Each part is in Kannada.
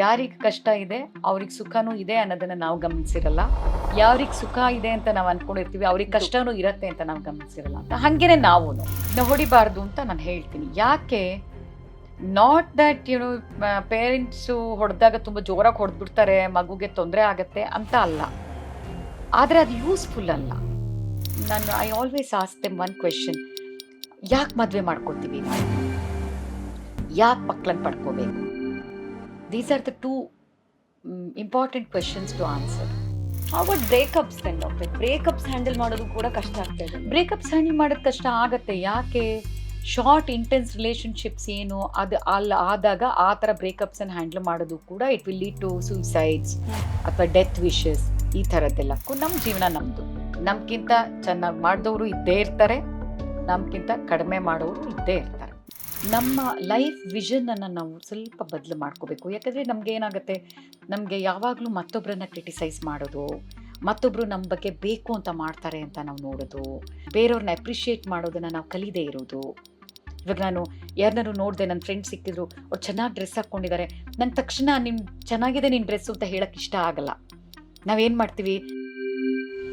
ಯಾರಿಗೆ ಕಷ್ಟ ಇದೆ, ಅವ್ರಿಗೆ ಸುಖನೂ ಇದೆ ಅನ್ನೋದನ್ನ ನಾವು ಗಮನಿಸಿರಲ್ಲ. ಯಾರಿಗೆ ಸುಖ ಇದೆ ಅಂತ ನಾವು ಅನ್ಕೊಂಡಿರ್ತೀವಿ, ಅವ್ರಿಗೆ ಕಷ್ಟನೂ ಇರತ್ತೆ ಅಂತ ನಾವು ಗಮನಿಸಿರಲ್ಲ ಅಂತ. ಹಾಗೇನೆ ನಾವು ಹೊಡಿಬಾರ್ದು ಅಂತ ನಾನು ಹೇಳ್ತೀನಿ. ಯಾಕೆ? ನಾಟ್ ದಟ್ ಏನು ಪೇರೆಂಟ್ಸು ಹೊಡೆದಾಗ ತುಂಬ ಜೋರಾಗಿ ಹೊಡೆದ್ಬಿಡ್ತಾರೆ, ಮಗುಗೆ ತೊಂದರೆ ಆಗತ್ತೆ ಅಂತ ಅಲ್ಲ. ಆದರೆ ಅದು ಯೂಸ್ಫುಲ್ ಅಲ್ಲ. ನಾನು I always ask them one question ಯಾಕೆ ಮದುವೆ ಮಾಡ್ಕೊತೀವಿ ನಾವು? ಯಾಕೆ ಮಕ್ಕಳನ್ನ ಪಡ್ಕೋಬೇಕು? These are the two important questions to answer about breakups then doctor breakups handle ಮಾಡೋದು ಕೂಡ ಕಷ್ಟ ಆಗ್ತಾ ಬ್ರೇಕಪ್ಸ್ ಹ್ಯಾಂಡಲ್ ಮಾಡೋದು ಕಷ್ಟ ಆಗತ್ತೆ. ಯಾಕೆ? ಶಾರ್ಟ್ ಇಂಟೆನ್ಸ್ ರಿಲೇಶನ್ಶಿಪ್ಸ್ ಏನು? ಅದು ಅಲ್ಲಿ ಆದಾಗ ಆ ಥರ ಬ್ರೇಕಪ್ಸನ್ನು ಹ್ಯಾಂಡಲ್ ಮಾಡೋದು ಕೂಡ it will lead to suicides ಅಥವಾ ಡೆತ್ ವಿಶಸ್ ಈ ಥರದ್ದೆಲ್ಲ ನಮ್ಮ ಜೀವನ ನಮ್ಮದು ನಮಗಿಂತ ಚೆನ್ನಾಗಿ ಮಾಡಿದವರು ಇದ್ದೇ ಇರ್ತಾರೆ. ನಮಗಿಂತ ಕಡಿಮೆ ಮಾಡೋರು ಇದ್ದೇ ಇರ್ತಾರೆ. ನಮ್ಮ ಲೈಫ್ ವಿಷನನ್ನು ನಾವು ಸ್ವಲ್ಪ ಬದಲು ಮಾಡ್ಕೋಬೇಕು. ಯಾಕಂದರೆ ನಮ್ಗೆ ಏನಾಗುತ್ತೆ, ನಮಗೆ ಯಾವಾಗಲೂ ಮತ್ತೊಬ್ಬರನ್ನ ಕ್ರಿಟಿಸೈಸ್ ಮಾಡೋದು ಮತ್ತೊಬ್ಬರು ನಮ್ಮ ಬಗ್ಗೆ ಬೇಕು ಅಂತ ಮಾಡ್ತಾರೆ ಅಂತ ನಾವು ನೋಡೋದು ಬೇರೆಯವ್ರನ್ನ ಅಪ್ರಿಷಿಯೇಟ್ ಮಾಡೋದನ್ನು ನಾವು ಕಲಿದೇ ಇರೋದು. ಇವಾಗ ನಾನು ಯಾರನ್ನಾರು ನೋಡಿದೆ ನನ್ನ ಫ್ರೆಂಡ್ ಸಿಕ್ಕಿದ್ರು, ಅವ್ರು ಚೆನ್ನಾಗಿ ಡ್ರೆಸ್ ಹಾಕ್ಕೊಂಡಿದ್ದಾರೆ ನನ್ನ ತಕ್ಷಣ ನಿಮ್ಮ ಚೆನ್ನಾಗಿದೆ ನಿನ್ನ ಡ್ರೆಸ್ಸು ಅಂತ ಹೇಳೋಕ್ಕೆ ಇಷ್ಟ ಆಗಲ್ಲ. ನಾವೇನು ಮಾಡ್ತೀವಿ?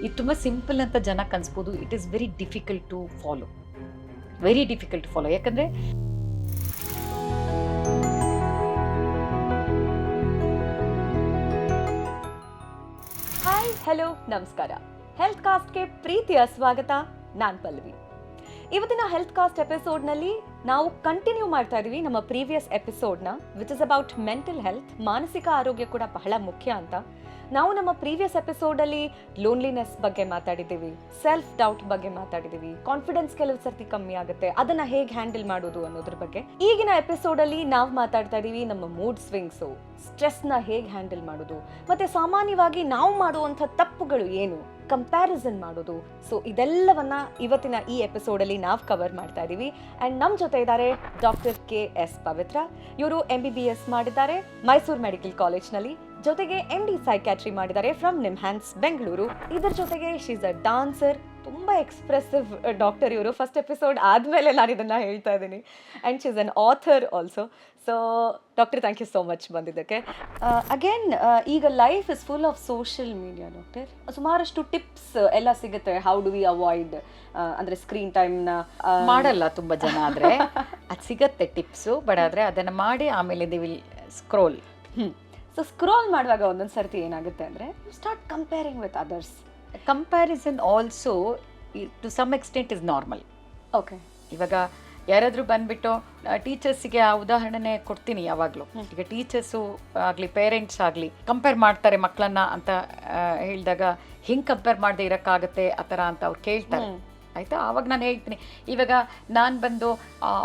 ಇದು ತುಂಬ ಸಿಂಪಲ್ ಅಂತ ಜನ ಕನ್ಸ್ಬೋದು, it is very difficult to follow. Very difficult follow. ಯಾಕಂದರೆ ಹಲೋ ನಮಸ್ಕಾರ. ಹೆಲ್ತ್ ಕಾಸ್ಟ್ಗೆ ಪ್ರೀತಿಯ ಸ್ವಾಗತ. ನಾನ್ ಪಲ್ಲವಿ ಇವತ್ತಿನ ಹೆಲ್ತ್ ಕಾಸ್ಟ್ ಎಪಿಸೋಡ್ನಲ್ಲಿ ನಾವು ಕಂಟಿನ್ಯೂ ಮಾಡ್ತಾ ಇದೀವಿ ನಮ್ಮ previous ಎಪಿಸೋಡ್ನ which is about mental health ಮಾನಸಿಕ ಆರೋಗ್ಯ ಕೂಡ ಬಹಳ ಮುಖ್ಯ ಅಂತ. ನಾವು ನಮ್ಮ ಪ್ರೀವಿಯಸ್ ಎಪಿಸೋಡಲ್ಲಿ ಲೋನ್ಲಿನೆಸ್ ಬಗ್ಗೆ ಮಾತಾಡಿದ್ದೀವಿ ಸೆಲ್ಫ್ ಡೌಟ್ ಬಗ್ಗೆ ಮಾತಾಡಿದ್ದೀವಿ ಕಾನ್ಫಿಡೆನ್ಸ್ ಕೆಲವು ಸರ್ತಿ ಕಮ್ಮಿ ಆಗುತ್ತೆ, ಅದನ್ನ ಹೇಗೆ ಹ್ಯಾಂಡಲ್ ಮಾಡೋದು ಅನ್ನೋದ್ರ ಬಗ್ಗೆ. ಈಗಿನ ಎಪಿಸೋಡಲ್ಲಿ ನಾವು ಮಾತಾಡ್ತಾ ಇದೀವಿ ನಮ್ಮ ಮೂಡ್ ಸ್ವಿಂಗ್ಸು ಸ್ಟ್ರೆಸ್ನ ಹೇಗೆ ಹ್ಯಾಂಡಲ್ ಮಾಡೋದು, ಮತ್ತೆ ಸಾಮಾನ್ಯವಾಗಿ ನಾವು ಮಾಡುವಂಥ ತಪ್ಪುಗಳು ಏನು ಕಂಪ್ಯಾರಿಸನ್ ಮಾಡೋದು. ಸೊ ಇದೆಲ್ಲವನ್ನ ಇವತ್ತಿನ ಈ ಎಪಿಸೋಡಲ್ಲಿ ನಾವು ಕವರ್ ಮಾಡ್ತಾ ಇದ್ದೀವಿ ಆ್ಯಂಡ್ ನಮ್ಮ ಜೊತೆ ಇದ್ದಾರೆ ಡಾಕ್ಟರ್ ಕೆ ಎಸ್ ಪವಿತ್ರ. ಇವರು ಎಂ ಬಿ ಬಿ ಎಸ್ ಮಾಡಿದ್ದಾರೆ ಮೈಸೂರು ಮೆಡಿಕಲ್ ಕಾಲೇಜ್ನಲ್ಲಿ ಜೊತೆಗೆ ಎಂ ಡಿ ಸೈಕ್ಯಾಟ್ರಿ ಮಾಡಿದ್ದಾರೆ ಫ್ರಮ್ ನಿಮ್ಹ್ಯಾನ್ಸ್ ಬೆಂಗಳೂರು ಇದರ ಜೊತೆಗೆ ಶೀಸ್ ಅ ಡಾನ್ಸರ್ ತುಂಬ ಎಕ್ಸ್ಪ್ರೆಸಿವ್ ಡಾಕ್ಟರ್ ಇವರು. ಫಸ್ಟ್ ಎಪಿಸೋಡ್ ಆದಮೇಲೆ ನಾನು ಇದನ್ನು ಹೇಳ್ತಾ ಇದ್ದೀನಿ. And she's an author also so doctor thank you so much ಬಂದಿದ್ದಕ್ಕೆ. ಅಗೇನ್ ಈಗ life is full of social media doctor ಸುಮಾರಷ್ಟು ಟಿಪ್ಸ್ ಎಲ್ಲ ಸಿಗುತ್ತೆ. ಹೌ ಡು ವಿ ಅವಾಯ್ಡ್ ಅಂದರೆ ಸ್ಕ್ರೀನ್ ಟೈಮ್ನ ಮಾಡಲ್ಲ ತುಂಬ ಜನ ಆದರೆ. ಅದು ಸಿಗತ್ತೆ ಟಿಪ್ಸು ಬಟ್ ಆದರೆ ಅದನ್ನು ಮಾಡಿ ಆಮೇಲೆ they will scroll so scroll ಮಾಡುವಾಗ ಒಂದೊಂದು ಸರ್ತಿ ಏನಾಗುತ್ತೆ ಅಂದರೆ start comparing with others comparison also to some extent is normal okay ಇವಾಗ ಯಾರಾದರೂ ಬಂದ್ಬಿಟ್ಟು ಟೀಚರ್ಸಿಗೆ ಆ ಉದಾಹರಣೆ ಕೊಡ್ತೀನಿ ಯಾವಾಗಲೂ. ಈಗ ಟೀಚರ್ಸು ಆಗಲಿ ಪೇರೆಂಟ್ಸ್ ಆಗಲಿ ಕಂಪೇರ್ ಮಾಡ್ತಾರೆ ಮಕ್ಕಳನ್ನ ಅಂತ ಹೇಳಿದಾಗ ಹಿಂಗೆ ಕಂಪೇರ್ ಮಾಡದೆ ಇರೋಕ್ಕಾಗತ್ತೆ? ಆ ಥರ ಅಂತ ಅವ್ರು ಕೇಳ್ತಾರೆ. ಆಯಿತಾ? ಆವಾಗ ನಾನು ಹೇಳ್ತೀನಿ. ಇವಾಗ ನಾನು ಬಂದು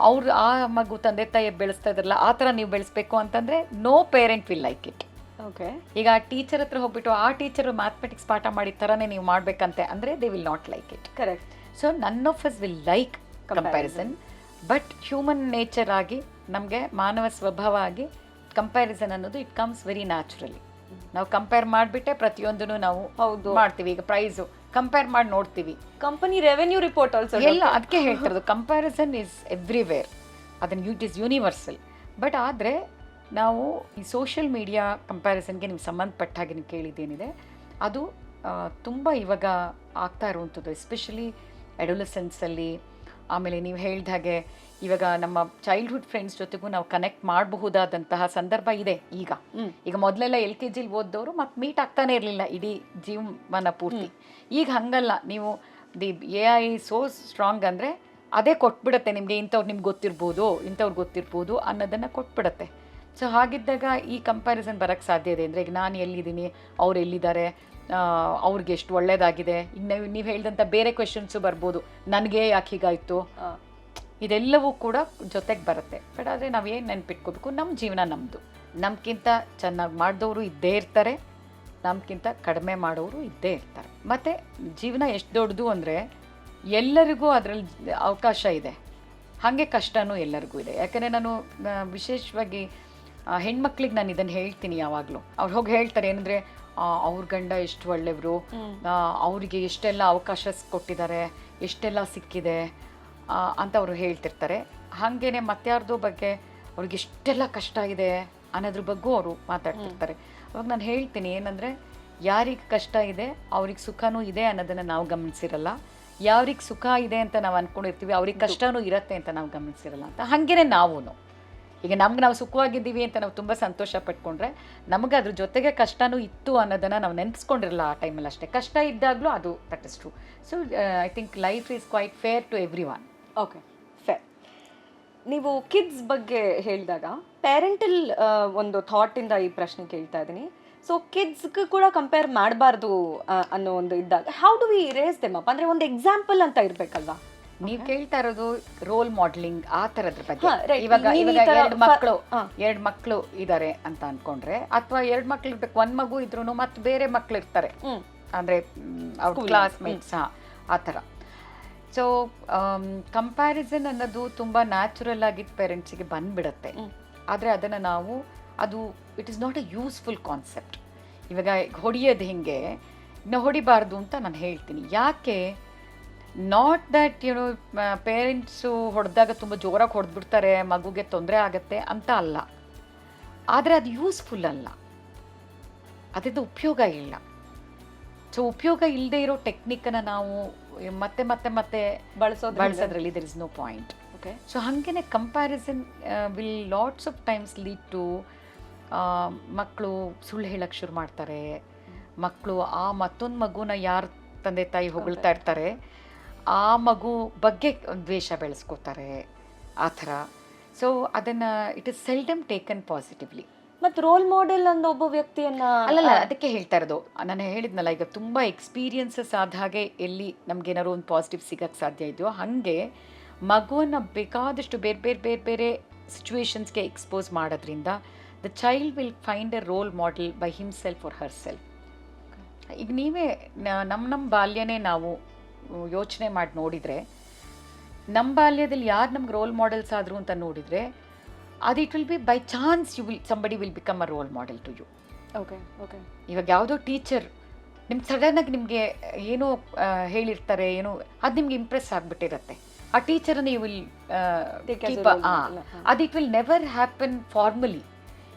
ಅವ್ರು ಆ ಮಗು ತಂದೆ ತಾಯಿ ಬೆಳೆಸ್ತಾ ಇದ್ರಲ್ಲ ಆ ಥರ ನೀವು ಬೆಳೆಸ್ಬೇಕು ಅಂತಂದರೆ no parent will like it okay ಈಗ ಟೀಚರ್ ಹತ್ರ ಹೋಗ್ಬಿಟ್ಟು ಆ ಟೀಚರು ಮ್ಯಾಥಮೆಟಿಕ್ಸ್ ಪಾಠ ಮಾಡಿದ ಥರನೇ ನೀವು ಮಾಡಬೇಕಂತೆ ಅಂದರೆ they will not like it correct so none of us will like comparison but human nature ಆಗಿ ನಮಗೆ ಮಾನವ ಸ್ವಭಾವ ಆಗಿ ಕಂಪ್ಯಾರಿಸನ್ ಅನ್ನೋದು ಇಟ್ ಕಮ್ಸ್ ವೆರಿ ನ್ಯಾಚುರಲಿ ನಾವು ಕಂಪೇರ್ ಮಾಡಿಬಿಟ್ಟೆ ಪ್ರತಿಯೊಂದನ್ನು ನಾವು ಹೌದು. ಮಾಡ್ತೀವಿ. ಈಗ ಪ್ರೈಸು ಕಂಪೇರ್ ಮಾಡಿ ನೋಡ್ತೀವಿ. ಕಂಪನಿ ರೆವೆನ್ಯೂ ರಿಪೋರ್ಟ್ ಆಲ್ಸೋ ಎಲ್ಲ ಅದಕ್ಕೆ ಹೇಳ್ತಿರೋದು ಕಂಪ್ಯಾರಿಸನ್ ಇಸ್ ಎವ್ರಿವೇರ್ ಅದನ್ನು ಇಟ್ ಇಸ್ ಯೂನಿವರ್ಸಲ್ ಬಟ್ ಆದರೆ ನಾವು ಈ ಸೋಷಿಯಲ್ ಮೀಡಿಯಾ ಕಂಪ್ಯಾರಿಸನ್ಗೆ ನಿಮ್ಗೆ ಸಂಬಂಧಪಟ್ಟ ಹಾಗೆ ನೀವು ಕೇಳಿದ್ದೇನಿದೆ ಅದು ತುಂಬ ಇವಾಗ ಆಗ್ತಾ ಇರುವಂಥದ್ದು ಎಸ್ಪೆಷಲಿ ಅಡೋಲಸೆನ್ಸಲ್ಲಿ ಆಮೇಲೆ ನೀವು ಹೇಳಿದ ಹಾಗೆ ಇವಾಗ ನಮ್ಮ ಚೈಲ್ಡ್ಹುಡ್ ಫ್ರೆಂಡ್ಸ್ ಜೊತೆಗೂ ನಾವು ಕನೆಕ್ಟ್ ಮಾಡಬಹುದಾದಂತಹ ಸಂದರ್ಭ ಇದೆ ಈಗ. ಈಗ ಮೊದಲೆಲ್ಲ ಎಲ್ ಕೆ ಜಿಲಿ ಓದ್ದವರು ಮತ್ತೆ ಮೀಟ್ ಆಗ್ತಾನೆ ಇರಲಿಲ್ಲ ಇಡೀ ಜೀವಮಾನ ಪೂರ್ತಿ. ಈಗ ಹಂಗಲ್ಲ ನೀವು the A I so strong ಅಂದರೆ ಅದೇ ಕೊಟ್ಬಿಡತ್ತೆ ನಿಮಗೆ ಇಂಥವ್ರು ನಿಮ್ಗೆ ಗೊತ್ತಿರ್ಬೋದು ಇಂಥವ್ರು ಗೊತ್ತಿರ್ಬೋದು ಅನ್ನೋದನ್ನು ಕೊಟ್ಬಿಡತ್ತೆ. ಸೊ ಹಾಗಿದ್ದಾಗ ಈ ಕಂಪ್ಯಾರಿಸನ್ ಬರೋಕ್ಕೆ ಸಾಧ್ಯ ಇದೆ. ಅಂದರೆ ಈಗ ನಾನು ಎಲ್ಲಿದ್ದೀನಿ ಅವ್ರು ಎಲ್ಲಿದ್ದಾರೆ ಅವ್ರಿಗೆ ಎಷ್ಟು ಒಳ್ಳೇದಾಗಿದೆ. ಇನ್ನು ನೀವು ನೀವು ಹೇಳಿದಂಥ ಬೇರೆ ಕ್ವೆಶನ್ಸು ಬರ್ಬೋದು. ನನಗೆ ಯಾಕೆ ಹೀಗಾಯಿತು? ಇದೆಲ್ಲವೂ ಕೂಡ ಜೊತೆಗೆ ಬರುತ್ತೆ. ಬಟ್ ಆದರೆ ಏನು ನೆನ್ಪಿಟ್ಕೋಬೇಕು? ನಮ್ಮ ಜೀವನ ನಮ್ಮದು ನಮ್ಗಿಂತ ಚೆನ್ನಾಗಿ ಮಾಡಿದವರು ಇದ್ದೇ ಇರ್ತಾರೆ. ನಮ್ಗಿಂತ ಕಡಿಮೆ ಮಾಡೋರು ಇದ್ದೇ ಇರ್ತಾರೆ. ಮತ್ತು ಜೀವನ ಎಷ್ಟು ದೊಡ್ಡದು ಅಂದರೆ ಎಲ್ಲರಿಗೂ ಅದರಲ್ಲಿ ಅವಕಾಶ ಇದೆ. ಹಾಗೆ ಕಷ್ಟವೂ ಎಲ್ಲರಿಗೂ ಇದೆ. ಯಾಕಂದರೆ ನಾನು ವಿಶೇಷವಾಗಿ ಹೆಣ್ಮಕ್ಳಿಗೆ ನಾನು ಇದನ್ನ ಹೇಳ್ತೀನಿ ಯಾವಾಗಲೂ. ಅವ್ರು ಹೋಗಿ ಹೇಳ್ತಾರೆ ಏನಂದ್ರೆ ಅವ್ರ ಗಂಡ ಎಷ್ಟು ಒಳ್ಳೆಯವರು ಅವರಿಗೆ ಎಷ್ಟೆಲ್ಲ ಅವಕಾಶ ಕೊಟ್ಟಿದ್ದಾರೆ ಎಷ್ಟೆಲ್ಲ ಸಿಕ್ಕಿದೆ ಅಂತ ಅವರು ಹೇಳ್ತಿರ್ತಾರೆ. ಹಾಗೇನೆ ಮತ್ತಾರ್ದು ಬಗ್ಗೆ ಅವ್ರಿಗೆ ಎಷ್ಟೆಲ್ಲ ಕಷ್ಟ ಇದೆ ಅನ್ನೋದ್ರ ಬಗ್ಗೂ ಅವರು ಮಾತಾಡ್ತಿರ್ತಾರೆ. ಅವಾಗ ನಾನು ಹೇಳ್ತೀನಿ ಏನಂದರೆ ಯಾರಿಗೆ ಕಷ್ಟ ಇದೆ ಅವ್ರಿಗೆ ಸುಖನೂ ಇದೆ ಅನ್ನೋದನ್ನು ನಾವು ಗಮನಿಸಿರಲ್ಲ. ಯಾರಿಗೆ ಸುಖ ಇದೆ ಅಂತ ನಾವು ಅಂದ್ಕೊಂಡಿರ್ತೀವಿ ಅವ್ರಿಗೆ ಕಷ್ಟನೂ ಇರತ್ತೆ ಅಂತ ನಾವು ಗಮನಿಸಿರಲ್ಲ ಅಂತ. ಹಾಗೇನೆ ನಾವೂ ಈಗ ನಮ್ಗೆ ನಾವು ಸುಖವಾಗಿದ್ದೀವಿ ಅಂತ ನಾವು ತುಂಬ ಸಂತೋಷ ಪಟ್ಕೊಂಡ್ರೆ ನಮಗೆ ಅದ್ರ ಜೊತೆಗೆ ಕಷ್ಟನೂ ಇತ್ತು ಅನ್ನೋದನ್ನು ನಾವು ನೆನೆಸ್ಕೊಂಡಿರಲ್ಲ ಆ ಟೈಮಲ್ಲಿ ಅಷ್ಟೇ. ಕಷ್ಟ ಇದ್ದಾಗಲೂ ಅದು that is so I think life is quite fair to everyone okay fair ನೀವು ಕಿಡ್ಸ್ ಬಗ್ಗೆ ಹೇಳಿದಾಗ ಪೇರೆಂಟಲ್ ಒಂದು ಥಾಟಿಂದ ಈ ಪ್ರಶ್ನೆ ಕೇಳ್ತಾ ಇದ್ದೀನಿ. ಸೊ ಕಿಡ್ಸ್ಗೆ ಕೂಡ ಕಂಪೇರ್ ಮಾಡಬಾರ್ದು ಅನ್ನೋ ಒಂದು ಇದ್ದಾಗ how do we raise them up ಅಂದರೆ ಒಂದು ಎಕ್ಸಾಂಪಲ್ ಅಂತ ಇರಬೇಕಲ್ವಾ? ನೀವು ಕೇಳ್ತಾ ಇರೋದು ರೋಲ್ ಮಾಡೆಲಿಂಗ್ ಆ ಥರದ್ರ ಬಗ್ಗೆ. ಇವಾಗ ಇವಾಗ ಎರಡು ಮಕ್ಕಳು. ಎರಡು ಮಕ್ಕಳು ಇದ್ದಾರೆ ಅಂತ ಅನ್ಕೊಂಡ್ರೆ ಅಥವಾ ಎರಡು ಮಕ್ಳು ಇರ್ಬೇಕು ಒಂದ್ ಮಗು ಇದ್ರು ಮತ್ತೆ ಬೇರೆ ಮಕ್ಳು ಇರ್ತಾರೆ. ಅಂದ್ರೆ ಅವ್ರ ಕ್ಲಾಸ್ ಮೇಟ್ಸ್ ಆ ಥರ. ಸೊ ಕಂಪ್ಯಾರಿಸನ್ ಅನ್ನೋದು ತುಂಬಾ ನ್ಯಾಚುರಲ್ ಆಗಿದ್ದ ಪೇರೆಂಟ್ಸಿಗೆ ಬಂದ್ಬಿಡತ್ತೆ. ಆದ್ರೆ ಅದನ್ನ ನಾವು ಅದು it is not a useful concept ಇವಾಗ ಹೊಡಿಯೋದು ಹಿಂಗೆ ಇನ್ನು ಹೊಡಿಬಾರ್ದು ಅಂತ ನಾನು ಹೇಳ್ತೀನಿ. ಯಾಕೆ not that you know parents ಹೊಡೆದಾಗ ತುಂಬ ಜೋರಾಗಿ ಹೊಡೆದ್ಬಿಡ್ತಾರೆ ಮಗುಗೆ ತೊಂದರೆ ಆಗತ್ತೆ ಅಂತ ಅಲ್ಲ. ಆದರೆ ಅದು ಯೂಸ್ಫುಲ್ ಅಲ್ಲ. ಅದರಿಂದ ಉಪಯೋಗ ಇಲ್ಲ. ಸೊ ಉಪಯೋಗ ಇಲ್ಲದೆ ಇರೋ ಟೆಕ್ನಿಕ್ಕನ್ನು ನಾವು ಮತ್ತೆ ಮತ್ತೆ ಮತ್ತೆ ಬಳಸೋದು ಬಳಸೋದ್ರಲ್ಲಿ there is no point okay so ಹಾಗೇನೆ comparison will lots of times lead to ಮಕ್ಕಳು ಸುಳ್ಳು ಹೇಳಕ್ಕೆ ಶುರು ಮಾಡ್ತಾರೆ. ಮಕ್ಕಳು ಆ ಮತ್ತೊಂದು ಮಗುನ ಯಾರು ತಂದೆ ತಾಯಿ ಹೊಗಳ್ತಾ ಇರ್ತಾರೆ? ಆ ಮಗು ಬಗ್ಗೆ ದ್ವೇಷ ಬೆಳೆಸ್ಕೋತಾರೆ ಆ ಥರ. ಸೊ ಅದನ್ನು it is seldom taken positively ಮತ್ತು ರೋಲ್ ಮಾಡೆಲ್ ಅನ್ನೋ ಒಬ್ಬ ವ್ಯಕ್ತಿಯನ್ನ ಅಲ್ಲಲ್ಲ ಅದಕ್ಕೆ ಹೇಳ್ತಾ ಇರೋದು. ನಾನು ಹೇಳಿದ್ನಲ್ಲ ಈಗ ತುಂಬ ಎಕ್ಸ್ಪೀರಿಯನ್ಸಸ್ ಆದ ಹಾಗೆ ಎಲ್ಲಿ ನಮ್ಗೆ ಏನಾದ್ರು ಒಂದು ಪಾಸಿಟಿವ್ ಸಿಗಕ್ಕೆ ಸಾಧ್ಯ ಇದೆಯೋ ಹಾಗೆ ಮಗುವನ್ನು ಬೇಕಾದಷ್ಟು ಬೇರೆ ಬೇರೆ ಬೇರೆ ಬೇರೆ ಸಿಚುವೇಶನ್ಸ್ಗೆ ಎಕ್ಸ್ಪೋಸ್ ಮಾಡೋದ್ರಿಂದ the child will find a role model by himself or herself ಈಗ ನೀವೇ ನಮ್ಮ ನಮ್ಮ ಬಾಲ್ಯನೇ ನಾವು ಯೋಚನೆ ಮಾಡಿ ನೋಡಿದರೆ ನಮ್ಮ ಬಾಲ್ಯದಲ್ಲಿ ಯಾರು ನಮ್ಗೆ ರೋಲ್ ಮಾಡೆಲ್ಸ್ ಆದರು ಅಂತ ನೋಡಿದರೆ ಅದು it will be by chance you will somebody will become a role model to you okay okay ಇವಾಗ ಯಾವುದೋ ಟೀಚರ್ ನಿಮ್ಗೆ ಸಡನ್ನಾಗಿ ನಿಮಗೆ ಏನೋ ಹೇಳಿರ್ತಾರೆ ಏನೋ ಅದು ನಿಮ್ಗೆ ಇಂಪ್ರೆಸ್ ಆಗಿಬಿಟ್ಟಿರತ್ತೆ. ಆ ಟೀಚರನ್ನು ಯು ವಿಲ್ ಕೀಪ್ ಅದು it will never happen formally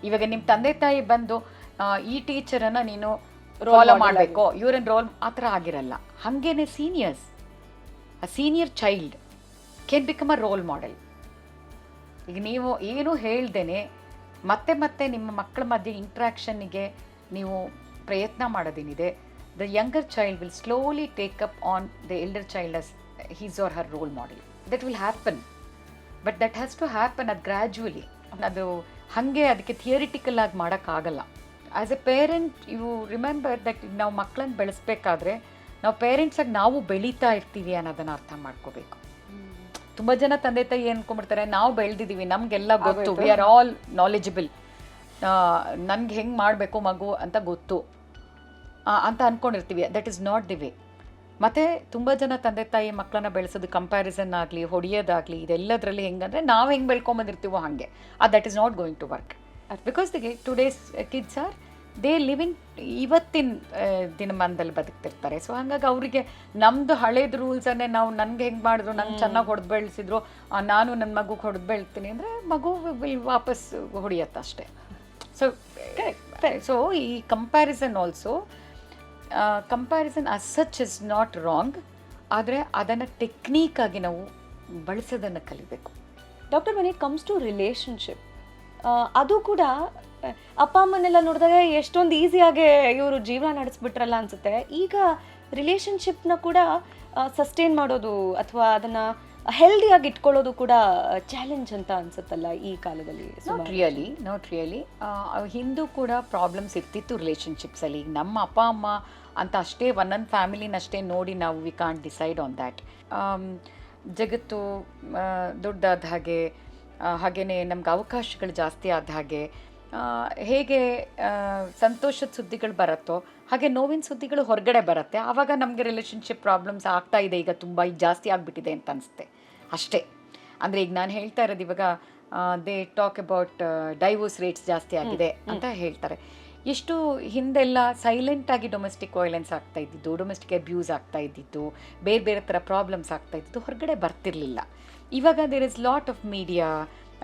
ಇವಾಗ ನಿಮ್ಮ ತಂದೆ ತಾಯಿ ಬಂದು ಈ ಟೀಚರನ್ನು ನೀನು ಫಾಲೋ ಮಾಡಬೇಕು. ಇವ್ರನ್ನ ರೋಲ್ ಆ ಥರ ಆಗಿರಲ್ಲ. ಹಾಗೇನೆ seniors a senior child can become a role model ಈಗ ನೀವು ಏನು ಹೇಳ್ದೇನೆ ಮತ್ತೆ ಮತ್ತೆ ನಿಮ್ಮ ಮಕ್ಕಳ ಮಧ್ಯೆ ಇಂಟ್ರ್ಯಾಕ್ಷನ್ನಿಗೆ ನೀವು ಪ್ರಯತ್ನ ಮಾಡೋದೇನಿದೆ the younger child will slowly take up on the elder child as his or her role model that will happen but that has to happen ಅದು ಗ್ರ್ಯಾಜುವಲಿ ಅದು ಹಾಗೆ ಅದಕ್ಕೆ ಥಿಯರಿಟಿಕಲ್ ಆಗಿ ಮಾಡೋಕ್ಕಾಗಲ್ಲ. As a parent you remember that ನಾವು ಮಕ್ಕಳನ್ನ ಬೆಳೆಸ್ಬೇಕಾದ್ರೆ ನಾವು ಪೇರೆಂಟ್ಸಾಗಿ ನಾವು ಬೆಳೀತಾ ಇರ್ತೀವಿ ಅನ್ನೋದನ್ನು ಅರ್ಥ ಮಾಡ್ಕೋಬೇಕು. ತುಂಬ ಜನ ತಂದೆ ತಾಯಿ ಏನು ಅನ್ಕೊಂಡ್ಬಿಡ್ತಾರೆ ನಾವು ಬೆಳೆದಿದ್ದೀವಿ ನಮಗೆಲ್ಲ ಗೊತ್ತು. ವಿ ಆರ್ ಆಲ್ ನಾಲೆಜಬಲ್ ನನಗೆ ಹೆಂಗೆ ಮಾಡಬೇಕು ಮಗು ಅಂತ ಗೊತ್ತು. ಅಂತ ಅಂದ್ಕೊಂಡಿರ್ತೀವಿ that is not the way ಮತ್ತು ತುಂಬ ಜನ ತಂದೆ ತಾಯಿ ಮಕ್ಕಳನ್ನ ಬೆಳೆಸೋದು ಕಂಪ್ಯಾರಿಸನ್ ಆಗಲಿ ಹೊಡೆಯೋದಾಗಲಿ ಇದೆಲ್ಲದರಲ್ಲಿ ಹೆಂಗಂದರೆ ನಾವು ಹೆಂಗೆ ಬೆಳ್ಕೊಂಬಂದಿರ್ತೀವೋ ಹಾಗೆ. ಆ that is not going to work because the today's kids are they living ಇವತ್ತಿನ ದಿನಮಾನದಲ್ಲಿ ಬದುಕ್ತಿರ್ತಾರೆ. ಸೊ ಹಾಗಾಗಿ ಅವರಿಗೆ ನಮ್ಮದು ಹಳೇದು ರೂಲ್ಸನ್ನೇ ನಾವು ನನಗೆ ಹೆಂಗೆ ಮಾಡಿದ್ರು ನಂಗೆ ಚೆನ್ನಾಗಿ ಹೊಡೆದು ಬೆಳೆಸಿದ್ರು ನಾನು ನನ್ನ ಮಗುಗೆ ಹೊಡೆದು ಬೆಳ್ತೀನಿ ಅಂದರೆ ಮಗು ವಿಲ್ ವಾಪಸ್ ಹೊಡಿಯತ್ತೆ ಅಷ್ಟೇ. ಸೊ ಸೊ ಈ comparison also comparison as such is not wrong ಆದರೆ ಅದನ್ನು ಟೆಕ್ನೀಕಾಗಿ ನಾವು ಬಳಸೋದನ್ನು ಕಲಿಬೇಕು. Doctor when it comes to relationship ಅದು ಕೂಡ ಅಪ್ಪ ಅಮ್ಮನೆಲ್ಲ ನೋಡಿದಾಗ ಎಷ್ಟೊಂದು ಈಸಿಯಾಗಿ ಇವರು ಜೀವನ ನಡೆಸ್ಬಿಟ್ರಲ್ಲ ಅನ್ಸುತ್ತೆ. ಈಗ ರಿಲೇಶನ್ಶಿಪ್ನ ಕೂಡ ಸಸ್ಟೈನ್ ಮಾಡೋದು ಅಥವಾ ಅದನ್ನ ಹೆಲ್ದಿಯಾಗಿ ಇಟ್ಕೊಳ್ಳೋದು ಕೂಡ ಚಾಲೆಂಜ್ ಅಂತ ಅನ್ಸುತ್ತಲ್ಲ ಈ ಕಾಲದಲ್ಲಿ ನಾಟ್ ರಿಯಲಿ ನಾಟ್ ರಿಯಲಿ ಹಿಂದೂ ಕೂಡ ಪ್ರಾಬ್ಲಮ್ಸ್ ಇರ್ತಿತ್ತು ರಿಲೇಷನ್ಶಿಪ್ಸಲ್ಲಿ ಈಗ ನಮ್ಮ ಅಪ್ಪ ಅಮ್ಮ ಅಂತ ಅಷ್ಟೇ ಒಂದೊಂದು ಫ್ಯಾಮಿಲಿನಷ್ಟೇ ನೋಡಿ ನಾವು we can't decide on that ಜಗತ್ತು ದೊಡ್ಡದಾದ ದೊಡ್ಡಾದ ಹಾಗೆ ಹಾಗೆಯೇ ನಮ್ಗೆ ಅವಕಾಶಗಳು ಜಾಸ್ತಿ ಆದ ಹಾಗೆ ಹೇಗೆ ಸಂತೋಷದ ಸುದ್ದಿಗಳು ಬರುತ್ತೋ ಹಾಗೆ ನೋವಿನ ಸುದ್ದಿಗಳು ಹೊರಗಡೆ ಬರುತ್ತೆ. ಆವಾಗ ನಮಗೆ ರಿಲೇಷನ್ಶಿಪ್ ಪ್ರಾಬ್ಲಮ್ಸ್ ಆಗ್ತಾ ಇದೆ ಈಗ ತುಂಬ ಈಗ ಜಾಸ್ತಿ ಆಗಿಬಿಟ್ಟಿದೆ ಅಂತ ಅನಿಸುತ್ತೆ. ಅಷ್ಟೇ. ಅಂದರೆ ಈಗ ನಾನು ಹೇಳ್ತಾ ಇರೋದು ಇವಾಗ they talk about divorce rates ಜಾಸ್ತಿ ಆಗಿದೆ ಅಂತ ಹೇಳ್ತಾರೆ. ಎಷ್ಟು ಹಿಂದೆಲ್ಲ ಸೈಲೆಂಟ್ ಆಗಿ ಡೊಮೆಸ್ಟಿಕ್ ವೈಲೆನ್ಸ್ ಆಗ್ತಾ ಇದ್ದಿದ್ದು ಡೊಮೆಸ್ಟಿಕ್ ಅಬ್ಯೂಸ್ ಆಗ್ತಾ ಇದ್ದಿದ್ದು ಬೇರೆ ಬೇರೆ ಥರ ಪ್ರಾಬ್ಲಮ್ಸ್ ಆಗ್ತಾ ಇದ್ದಿದ್ದು ಹೊರಗಡೆ ಬರ್ತಿರ್ಲಿಲ್ಲ. ಇವಾಗ there is lot of media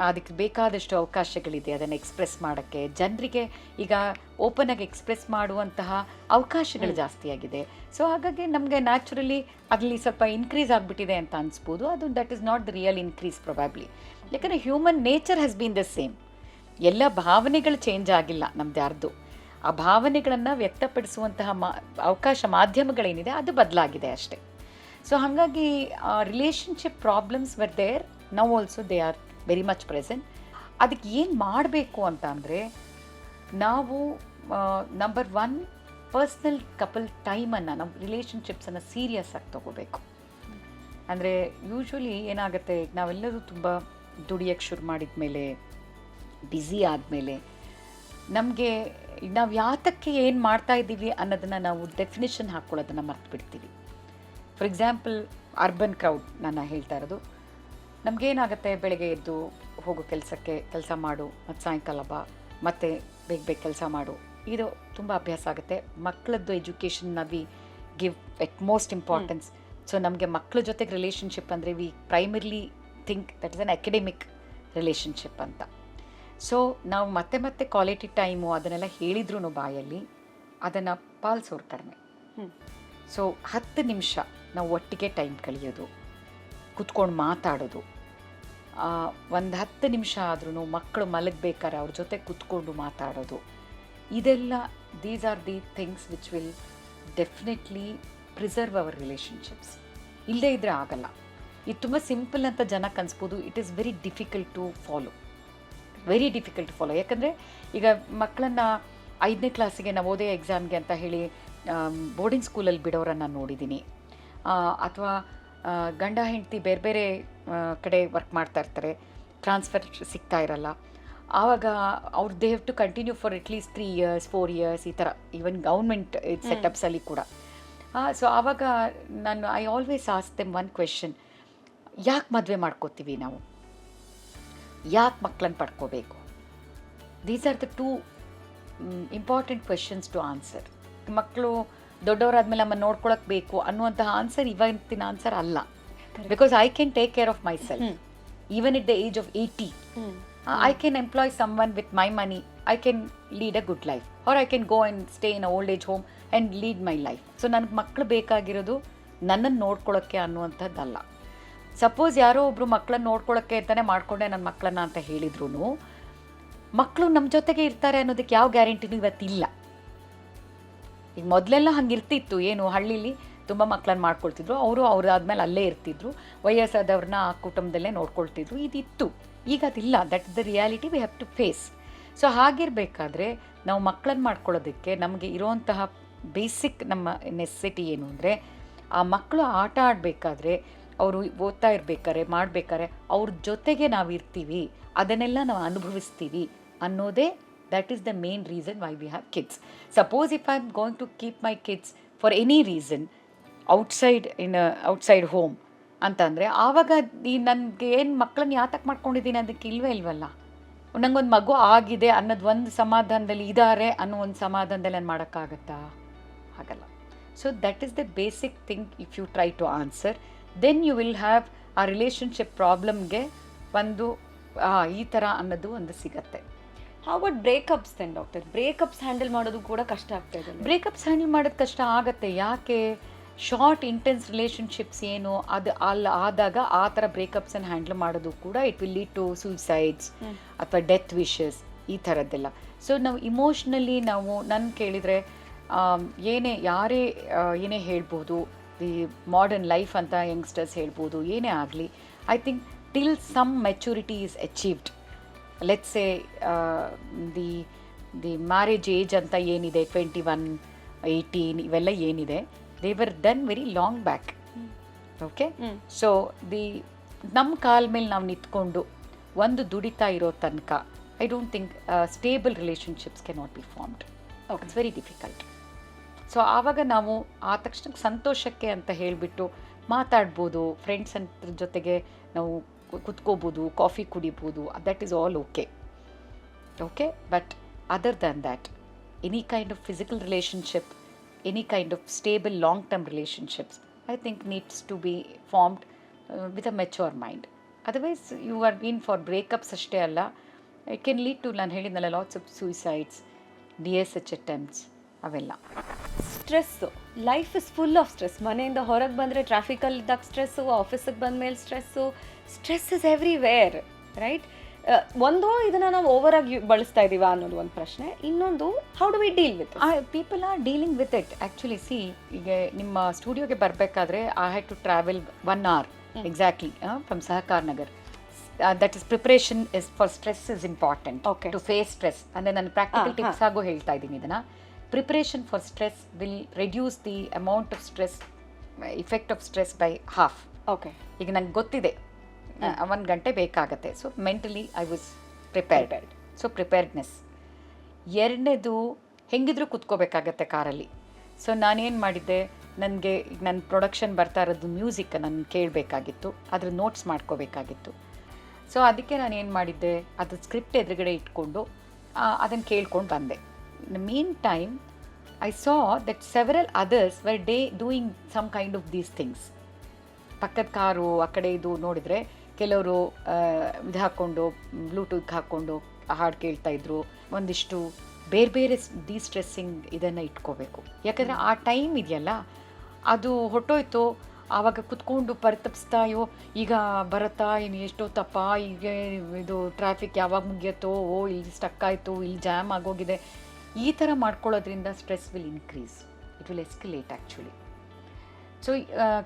ಅದಕ್ಕೆ ಬೇಕಾದಷ್ಟು ಅವಕಾಶಗಳಿದೆ ಅದನ್ನು ಎಕ್ಸ್ಪ್ರೆಸ್ ಮಾಡೋಕ್ಕೆ. ಜನರಿಗೆ ಈಗ ಓಪನ್ ಆಗಿ ಎಕ್ಸ್ಪ್ರೆಸ್ ಮಾಡುವಂತಹ ಅವಕಾಶಗಳು ಜಾಸ್ತಿ ಆಗಿದೆ. ಸೊ ಹಾಗಾಗಿ ನಮಗೆ ನ್ಯಾಚುರಲಿ ಅದರಲ್ಲಿ ಸ್ವಲ್ಪ ಇನ್ಕ್ರೀಸ್ ಆಗಿಬಿಟ್ಟಿದೆ ಅಂತ ಅನಿಸ್ಬೋದು. ಅದು that is not the real increase probably ಯಾಕಂದರೆ human nature has been the same ಎಲ್ಲ ಭಾವನೆಗಳು ಚೇಂಜ್ ಆಗಿಲ್ಲ ನಮ್ದು ಯಾರ್ದು. ಆ ಭಾವನೆಗಳನ್ನು ವ್ಯಕ್ತಪಡಿಸುವಂತಹ ಮಾ ಅವಕಾಶ ಮಾಧ್ಯಮಗಳೇನಿದೆ ಅದು ಬದಲಾಗಿದೆ ಅಷ್ಟೇ. ಸೊ ಹಾಗಾಗಿ relationship problems were there now also they are very much present ಅದಕ್ಕೆ ಏನು ಮಾಡಬೇಕು ಅಂತ ಅಂದರೆ, ನಾವು ನಂಬರ್ ಒನ್ ಪರ್ಸ್ನಲ್ ಕಪಲ್ ಟೈಮನ್ನು ನಮ್ಮ ರಿಲೇಷನ್ಶಿಪ್ಸನ್ನು ಸೀರಿಯಸ್ ಆಗಿ ತಗೋಬೇಕು. ಅಂದರೆ ಯೂಶ್ವಲಿ ಏನಾಗುತ್ತೆ, ನಾವೆಲ್ಲರೂ ತುಂಬ ದುಡಿಯೋಕ್ಕೆ ಶುರು ಮಾಡಿದ ಮೇಲೆ ಬ್ಯುಸಿ ಆದಮೇಲೆ, ನಮಗೆ ನಾವು ಯಾತಕ್ಕೆ ಏನು ಮಾಡ್ತಾ ಇದ್ದೀವಿ ಅನ್ನೋದನ್ನು ನಾವು ಡೆಫಿನಿಷನ್ ಹಾಕ್ಕೊಳ್ಳೋದನ್ನು ಮರ್ತು ಬಿಡ್ತೀವಿ ಫಾರ್ ಎಕ್ಸಾಂಪಲ್ ಅರ್ಬನ್ ಕ್ರೌಡ್ ನಾನು ಹೇಳ್ತಾ ಇರೋದು. ನಮಗೇನಾಗುತ್ತೆ ಬೆಳಗ್ಗೆ ಎದ್ದು ಹೋಗೋ ಕೆಲಸಕ್ಕೆ ಕೆಲಸ ಮಾಡು ಮತ್ತು ಸಾಯಂಕಾಲ ಬಾ ಮತ್ತು ಬೇಗ ಬೇಗ ಕೆಲಸ ಮಾಡು. ಇದು ತುಂಬ ಅಭ್ಯಾಸ ಆಗುತ್ತೆ. ಮಕ್ಕಳದ್ದು ಎಜುಕೇಷನ್ನ we give at most importance so ನಮಗೆ ಮಕ್ಕಳ ಜೊತೆಗೆ ರಿಲೇಷನ್ಶಿಪ್ ಅಂದರೆ we primarily think that is an academic relationship ಅಂತ. ಸೊ ನಾವು ಮತ್ತೆ ಮತ್ತೆ ಕ್ವಾಲಿಟಿ ಟೈಮು ಅದನ್ನೆಲ್ಲ ಹೇಳಿದ್ರು ಬಾಯಲ್ಲಿ ಅದನ್ನು ಪಾಲಿಸೋರು ಕಡಿಮೆ. ಸೊ ಹತ್ತು ನಿಮಿಷ ನಾವು ಒಟ್ಟಿಗೆ ಟೈಮ್ ಕಳೆಯೋದು, ಕುತ್ಕೊಂಡು ಮಾತಾಡೋದು. ಒಂದು ಹತ್ತು ನಿಮಿಷ ಆದ್ರೂ ಮಕ್ಕಳು ಮಲಗಬೇಕಾದ್ರೆ ಅವ್ರ ಜೊತೆ ಕುತ್ಕೊಂಡು ಮಾತಾಡೋದು. ಇದೆಲ್ಲ these are the things which will definitely preserve our relationships ಇಲ್ಲದೇ ಇದ್ದರೆ ಆಗಲ್ಲ. ಇದು ತುಂಬ ಸಿಂಪಲ್ ಅಂತ ಜನಕ್ಕೆ ಅನ್ಸ್ಬೋದು it is very difficult to follow very difficult to follow ಯಾಕಂದರೆ ಈಗ ಮಕ್ಕಳನ್ನು ಐದನೇ ಕ್ಲಾಸಿಗೆ ನವೋದಯ ಎಕ್ಸಾಮ್ಗೆ ಅಂತ ಹೇಳಿ ಬೋರ್ಡಿಂಗ್ ಸ್ಕೂಲಲ್ಲಿ ಬಿಡೋರನ್ನು ನೋಡಿದ್ದೀನಿ ಅಥವಾ ಗಂಡ ಹೆಂಡತಿ ಬೇರೆ ಬೇರೆ ಕಡೆ ವರ್ಕ್ ಮಾಡ್ತಾ ಇರ್ತಾರೆ. ಟ್ರಾನ್ಸ್ಫರ್ ಸಿಗ್ತಾ ಇರಲ್ಲ. ಆವಾಗ ಅವ್ರ they have to continue for at least three years four years ಈ ಥರ ಈವನ್ ಗೌರ್ಮೆಂಟ್ ಸೆಟಪ್ಸಲ್ಲಿ ಕೂಡ. ಸೊ ಆವಾಗ ನಾನು I always ask them one question ಯಾಕೆ ಮದುವೆ ಮಾಡ್ಕೋತೀವಿ ನಾವು? ಯಾಕೆ ಮಕ್ಕಳನ್ನು ಪಡ್ಕೋಬೇಕು? These are the two important questions to answer ಮಕ್ಕಳು ದೊಡ್ಡವರಾದ್ಮೇಲೆ ನಮ್ಮನ್ನು ನೋಡ್ಕೊಳಕ್ ಬೇಕು ಅನ್ನುವಂತಹ ಆನ್ಸರ್ ಇವತ್ತಿನ ಆನ್ಸರ್ ಅಲ್ಲ. Because I can take care of myself. Even at the age of eighty. I can employ someone with my money I can lead a good life or I can go and stay in old age home and lead my life so ನನಗೆ ಮಕ್ಕಳು ಬೇಕಾಗಿರೋದು ನನ್ನನ್ನು ನೋಡ್ಕೊಳ್ಳೋಕ್ಕೆ ಅನ್ನುವಂಥದ್ದಲ್ಲ. ಸಪೋಸ್ ಯಾರೋ ಒಬ್ಬರು ಮಕ್ಕಳನ್ನ ನೋಡ್ಕೊಳ್ಳೋಕ್ಕೆ ಅಂತಾನೆ ಮಾಡ್ಕೊಂಡೆ ನನ್ನ ಮಕ್ಕಳನ್ನ ಅಂತ ಹೇಳಿದ್ರು ಮಕ್ಕಳು ನಮ್ಮ ಜೊತೆಗೆ ಇರ್ತಾರೆ ಅನ್ನೋದಕ್ಕೆ ಯಾವ ಗ್ಯಾರಂಟಿನೂ ಇವತ್ತಿಲ್ಲ. ಈಗ ಮೊದಲೆಲ್ಲ ಹಂಗೆ ಇರ್ತಿತ್ತು ಏನು ಹಳ್ಳಿಲಿ ತುಂಬ ಮಕ್ಕಳನ್ನ ಮಾಡ್ಕೊಳ್ತಿದ್ರು. ಅವರು ಅವ್ರಾದ್ಮೇಲೆ ಅಲ್ಲೇ ಇರ್ತಿದ್ರು. ವಯಸ್ಸಾದವ್ರನ್ನ ಆ ಕುಟುಂಬದಲ್ಲೇ ನೋಡ್ಕೊಳ್ತಿದ್ರು. ಇದಿತ್ತು. ಈಗ ಅದಿಲ್ಲ. That the reality we have to face so ಹಾಗಿರಬೇಕಾದ್ರೆ ನಾವು ಮಕ್ಕಳನ್ನ ಮಾಡ್ಕೊಳ್ಳೋದಕ್ಕೆ ನಮಗೆ ಇರುವಂತಹ ಬೇಸಿಕ್ ನಮ್ಮ ನೆಸೆಸಿಟಿ ಏನು ಅಂದರೆ, ಆ ಮಕ್ಕಳು ಆಟ ಆಡಬೇಕಾದ್ರೆ, ಅವರು ಓದ್ತಾ ಇರ್ಬೇಕಾದ್ರೆ ಮಾಡಬೇಕಾದ್ರೆ ಅವ್ರ ಜೊತೆಗೆ ನಾವು ಇರ್ತೀವಿ ಅದನ್ನೆಲ್ಲ ನಾವು ಅನುಭವಿಸ್ತೀವಿ ಅನ್ನೋದೇ that is the main reason why we have kids suppose if I going to keep my kids for any reason outside in outside home ಅಂತಂದರೆ ಆವಾಗ ಈ ನನಗೆ ಏನು ಮಕ್ಕಳನ್ನ ಯಾತಕ್ಕೆ ಮಾಡ್ಕೊಂಡಿದ್ದೀನಿ ಅದಕ್ಕೆ ಇಲ್ವೇ ಇಲ್ವಲ್ಲ? ನಂಗೊಂದು ಮಗು ಆಗಿದೆ ಅನ್ನೋದು ಒಂದು ಸಮಾಧಾನದಲ್ಲಿ ಇದ್ದಾರೆ ಅನ್ನೋ ಒಂದು ಸಮಾಧಾನದಲ್ಲಿ ನಾನು ಮಾಡೋಕ್ಕಾಗತ್ತಾ? ಆಗಲ್ಲ. So that is the basic thing if you try to answer then you will have a relationship ಪ್ರಾಬ್ಲಮ್ಗೆ ಒಂದು ಈ ಥರ ಅನ್ನೋದು ಒಂದು ಸಿಗತ್ತೆ. How but breakups then doctor breakups handle ಮಾಡೋದು ಕೂಡ ಕಷ್ಟ ಆಗ್ತಾ ಇದೆ ಬ್ರೇಕಪ್ಸ್ ಹ್ಯಾಂಡಲ್ ಮಾಡೋದು ಕಷ್ಟ ಆಗುತ್ತೆ. ಯಾಕೆ? ಶಾರ್ಟ್ ಇಂಟೆನ್ಸ್ ರಿಲೇಷನ್ಶಿಪ್ಸ್ ಏನು? ಅದು ಅಲ್ಲಿ ಆದಾಗ ಆ ಥರ ಬ್ರೇಕಪ್ಸನ್ನು ಹ್ಯಾಂಡಲ್ ಮಾಡೋದು ಕೂಡ it will lead to suicides ಅಥವಾ ಡೆತ್ ವಿಶಸ್ ಈ ಥರದ್ದೆಲ್ಲ. ಸೊ ನಾವು ಇಮೋಷ್ನಲಿ ನಾವು ನನ್ನ ಕೇಳಿದರೆ ಏನೇ ಯಾರೇ ಏನೇ ಹೇಳ್ಬೋದು ದಿ ಮಾಡರ್ನ್ ಲೈಫ್ ಅಂತ ಯಂಗ್ಸ್ಟರ್ಸ್ ಹೇಳ್ಬೋದು ಏನೇ ಆಗಲಿ I think till some maturity is achieved let's a the the marriage age ಅಂತ ಏನಿದೆ ಟ್ವೆಂಟಿ ಒನ್ ಏಯ್ಟೀನ್ ಇವೆಲ್ಲ ಏನಿದೆ they were done very long back okay. So the ನಮ್ಮ ಕಾಲ ಮೇಲೆ ನಾವು ನಿಂತ್ಕೊಂಡು ಒಂದು ದುಡಿತಾ ಇರೋ ತನಕ I don't think stable relationships can not be formed it's very difficult so ಆವಾಗ ನಾವು ಆ ತಕ್ಷಣಕ್ಕೆ ಸಂತೋಷಕ್ಕೆ ಅಂತ ಹೇಳಿಬಿಟ್ಟು ಮಾತಾಡ್ಬೋದು ಫ್ರೆಂಡ್ಸ್ ಅಂತ ಜೊತೆಗೆ ನಾವು ಕುತ್ಕೋಬೋದು ಕಾಫಿ ಕುಡಿಬೋದು that is all okay okay but other than that any kind of physical relationship any kind of stable long term relationships I think needs to be formed with a mature mind otherwise you are been for breakups ಅಷ್ಟೇ ಅಲ್ಲ. ಇಟ್ ಕೆನ್ ಲೀಡ್ ಟು ನಾನು ಹೇಳಿದ್ನಲ್ಲ lots of suicides D S H attempts ಅವೆಲ್ಲ. Stress life is full of stress ಮನೆಯಿಂದ ಹೊರಗೆ ಬಂದರೆ ಟ್ರಾಫಿಕಲ್ಲಿ ಇದ್ದಾಗ ಸ್ಟ್ರೆಸ್ಸು ಆಫೀಸಿಗೆ ಬಂದಮೇಲೆ stress stress is everywhere right ಒಂದು ಇದನ್ನು ನಾವು ಓವರ್ ಆಗಿ ಬಳಸ್ತಾ ಇದ್ದೀವಾ ಅನ್ನೋದು ಒಂದು ಪ್ರಶ್ನೆ. ಇನ್ನೊಂದು how do we deal with people are dealing with it actually see ಈಗ ನಿಮ್ಮ ಸ್ಟುಡಿಯೋಗೆ ಬರಬೇಕಾದ್ರೆ I had to travel one hour exactly from Sahakar Nagar that is preparation is for stress is important okay to face stress ಅಂದರೆ ನಾನು ಪ್ರಾಕ್ಟಿಕಲ್ ಟಿಪ್ಸ್ ಆಗೋ ಹೇಳ್ತಾ ಇದ್ದೀನಿ ಇದನ್ನು. Preparation for stress will reduce the amount of stress effect of stress by half okay ಈಗ ನಂಗೆ ಗೊತ್ತಿದೆ. ಒಂದು ಗಂಟೆ ಬೇಕಾಗತ್ತೆ. So mentally I was prepared so preparedness ಎರಡನೇದು ಹೆಂಗಿದ್ರೂ ಕುತ್ಕೋಬೇಕಾಗತ್ತೆ ಕಾರಲ್ಲಿ. ಸೊ ನಾನೇನು ಮಾಡಿದ್ದೆ? ನನಗೆ ಈಗ ನನ್ನ ಪ್ರೊಡಕ್ಷನ್ ಬರ್ತಾ ಇರೋದು ಮ್ಯೂಸಿಕ್ ನಾನು ಕೇಳಬೇಕಾಗಿತ್ತು. ಅದ್ರ ನೋಟ್ಸ್ ಮಾಡ್ಕೋಬೇಕಾಗಿತ್ತು. ಸೊ ಅದಕ್ಕೆ ನಾನು ಏನು ಮಾಡಿದ್ದೆ? ಅದು ಸ್ಕ್ರಿಪ್ಟ್ ಎದುರುಗಡೆ ಇಟ್ಕೊಂಡು ಅದನ್ನು ಕೇಳ್ಕೊಂಡು ಬಂದೆ. Mean time I saw that several others were they doing some kind of these things. ಪಕ್ಕದ ಕಾರು ಆ ಕಡೆ ಇದು ನೋಡಿದರೆ ಕೆಲವರು ಇದು ಹಾಕ್ಕೊಂಡು ಬ್ಲೂಟೂತ್ ಹಾಕ್ಕೊಂಡು ಹಾಡು ಕೇಳ್ತಾ ಇದ್ರು. ಒಂದಿಷ್ಟು ಬೇರೆ ಬೇರೆ ಡಿ ಸ್ಟ್ರೆಸ್ಸಿಂಗ್ ಇದನ್ನು ಇಟ್ಕೋಬೇಕು. ಯಾಕಂದರೆ ಆ ಟೈಮ್ ಇದೆಯಲ್ಲ, ಅದು ಹೊಟ್ಟೋಯ್ತು. ಆವಾಗ ಕುತ್ಕೊಂಡು ಪರಿತಪಿಸ್ತಾಯೋ ಈಗ ಬರುತ್ತಾ, ಇನ್ನು ಎಷ್ಟೊತ್ತಪ್ಪ ಈಗ ಇದು ಟ್ರಾಫಿಕ್ ಯಾವಾಗ ಮುಗಿಯತ್ತೋ, ಓ, ಇಲ್ಲಿ ಸ್ಟಕ್ ಆಯಿತು, ಇಲ್ಲಿ ಜಾಮ್ ಆಗೋಗಿದೆ. ಈ ಥರ ಮಾಡ್ಕೊಳ್ಳೋದ್ರಿಂದ stress will increase it will escalate actually so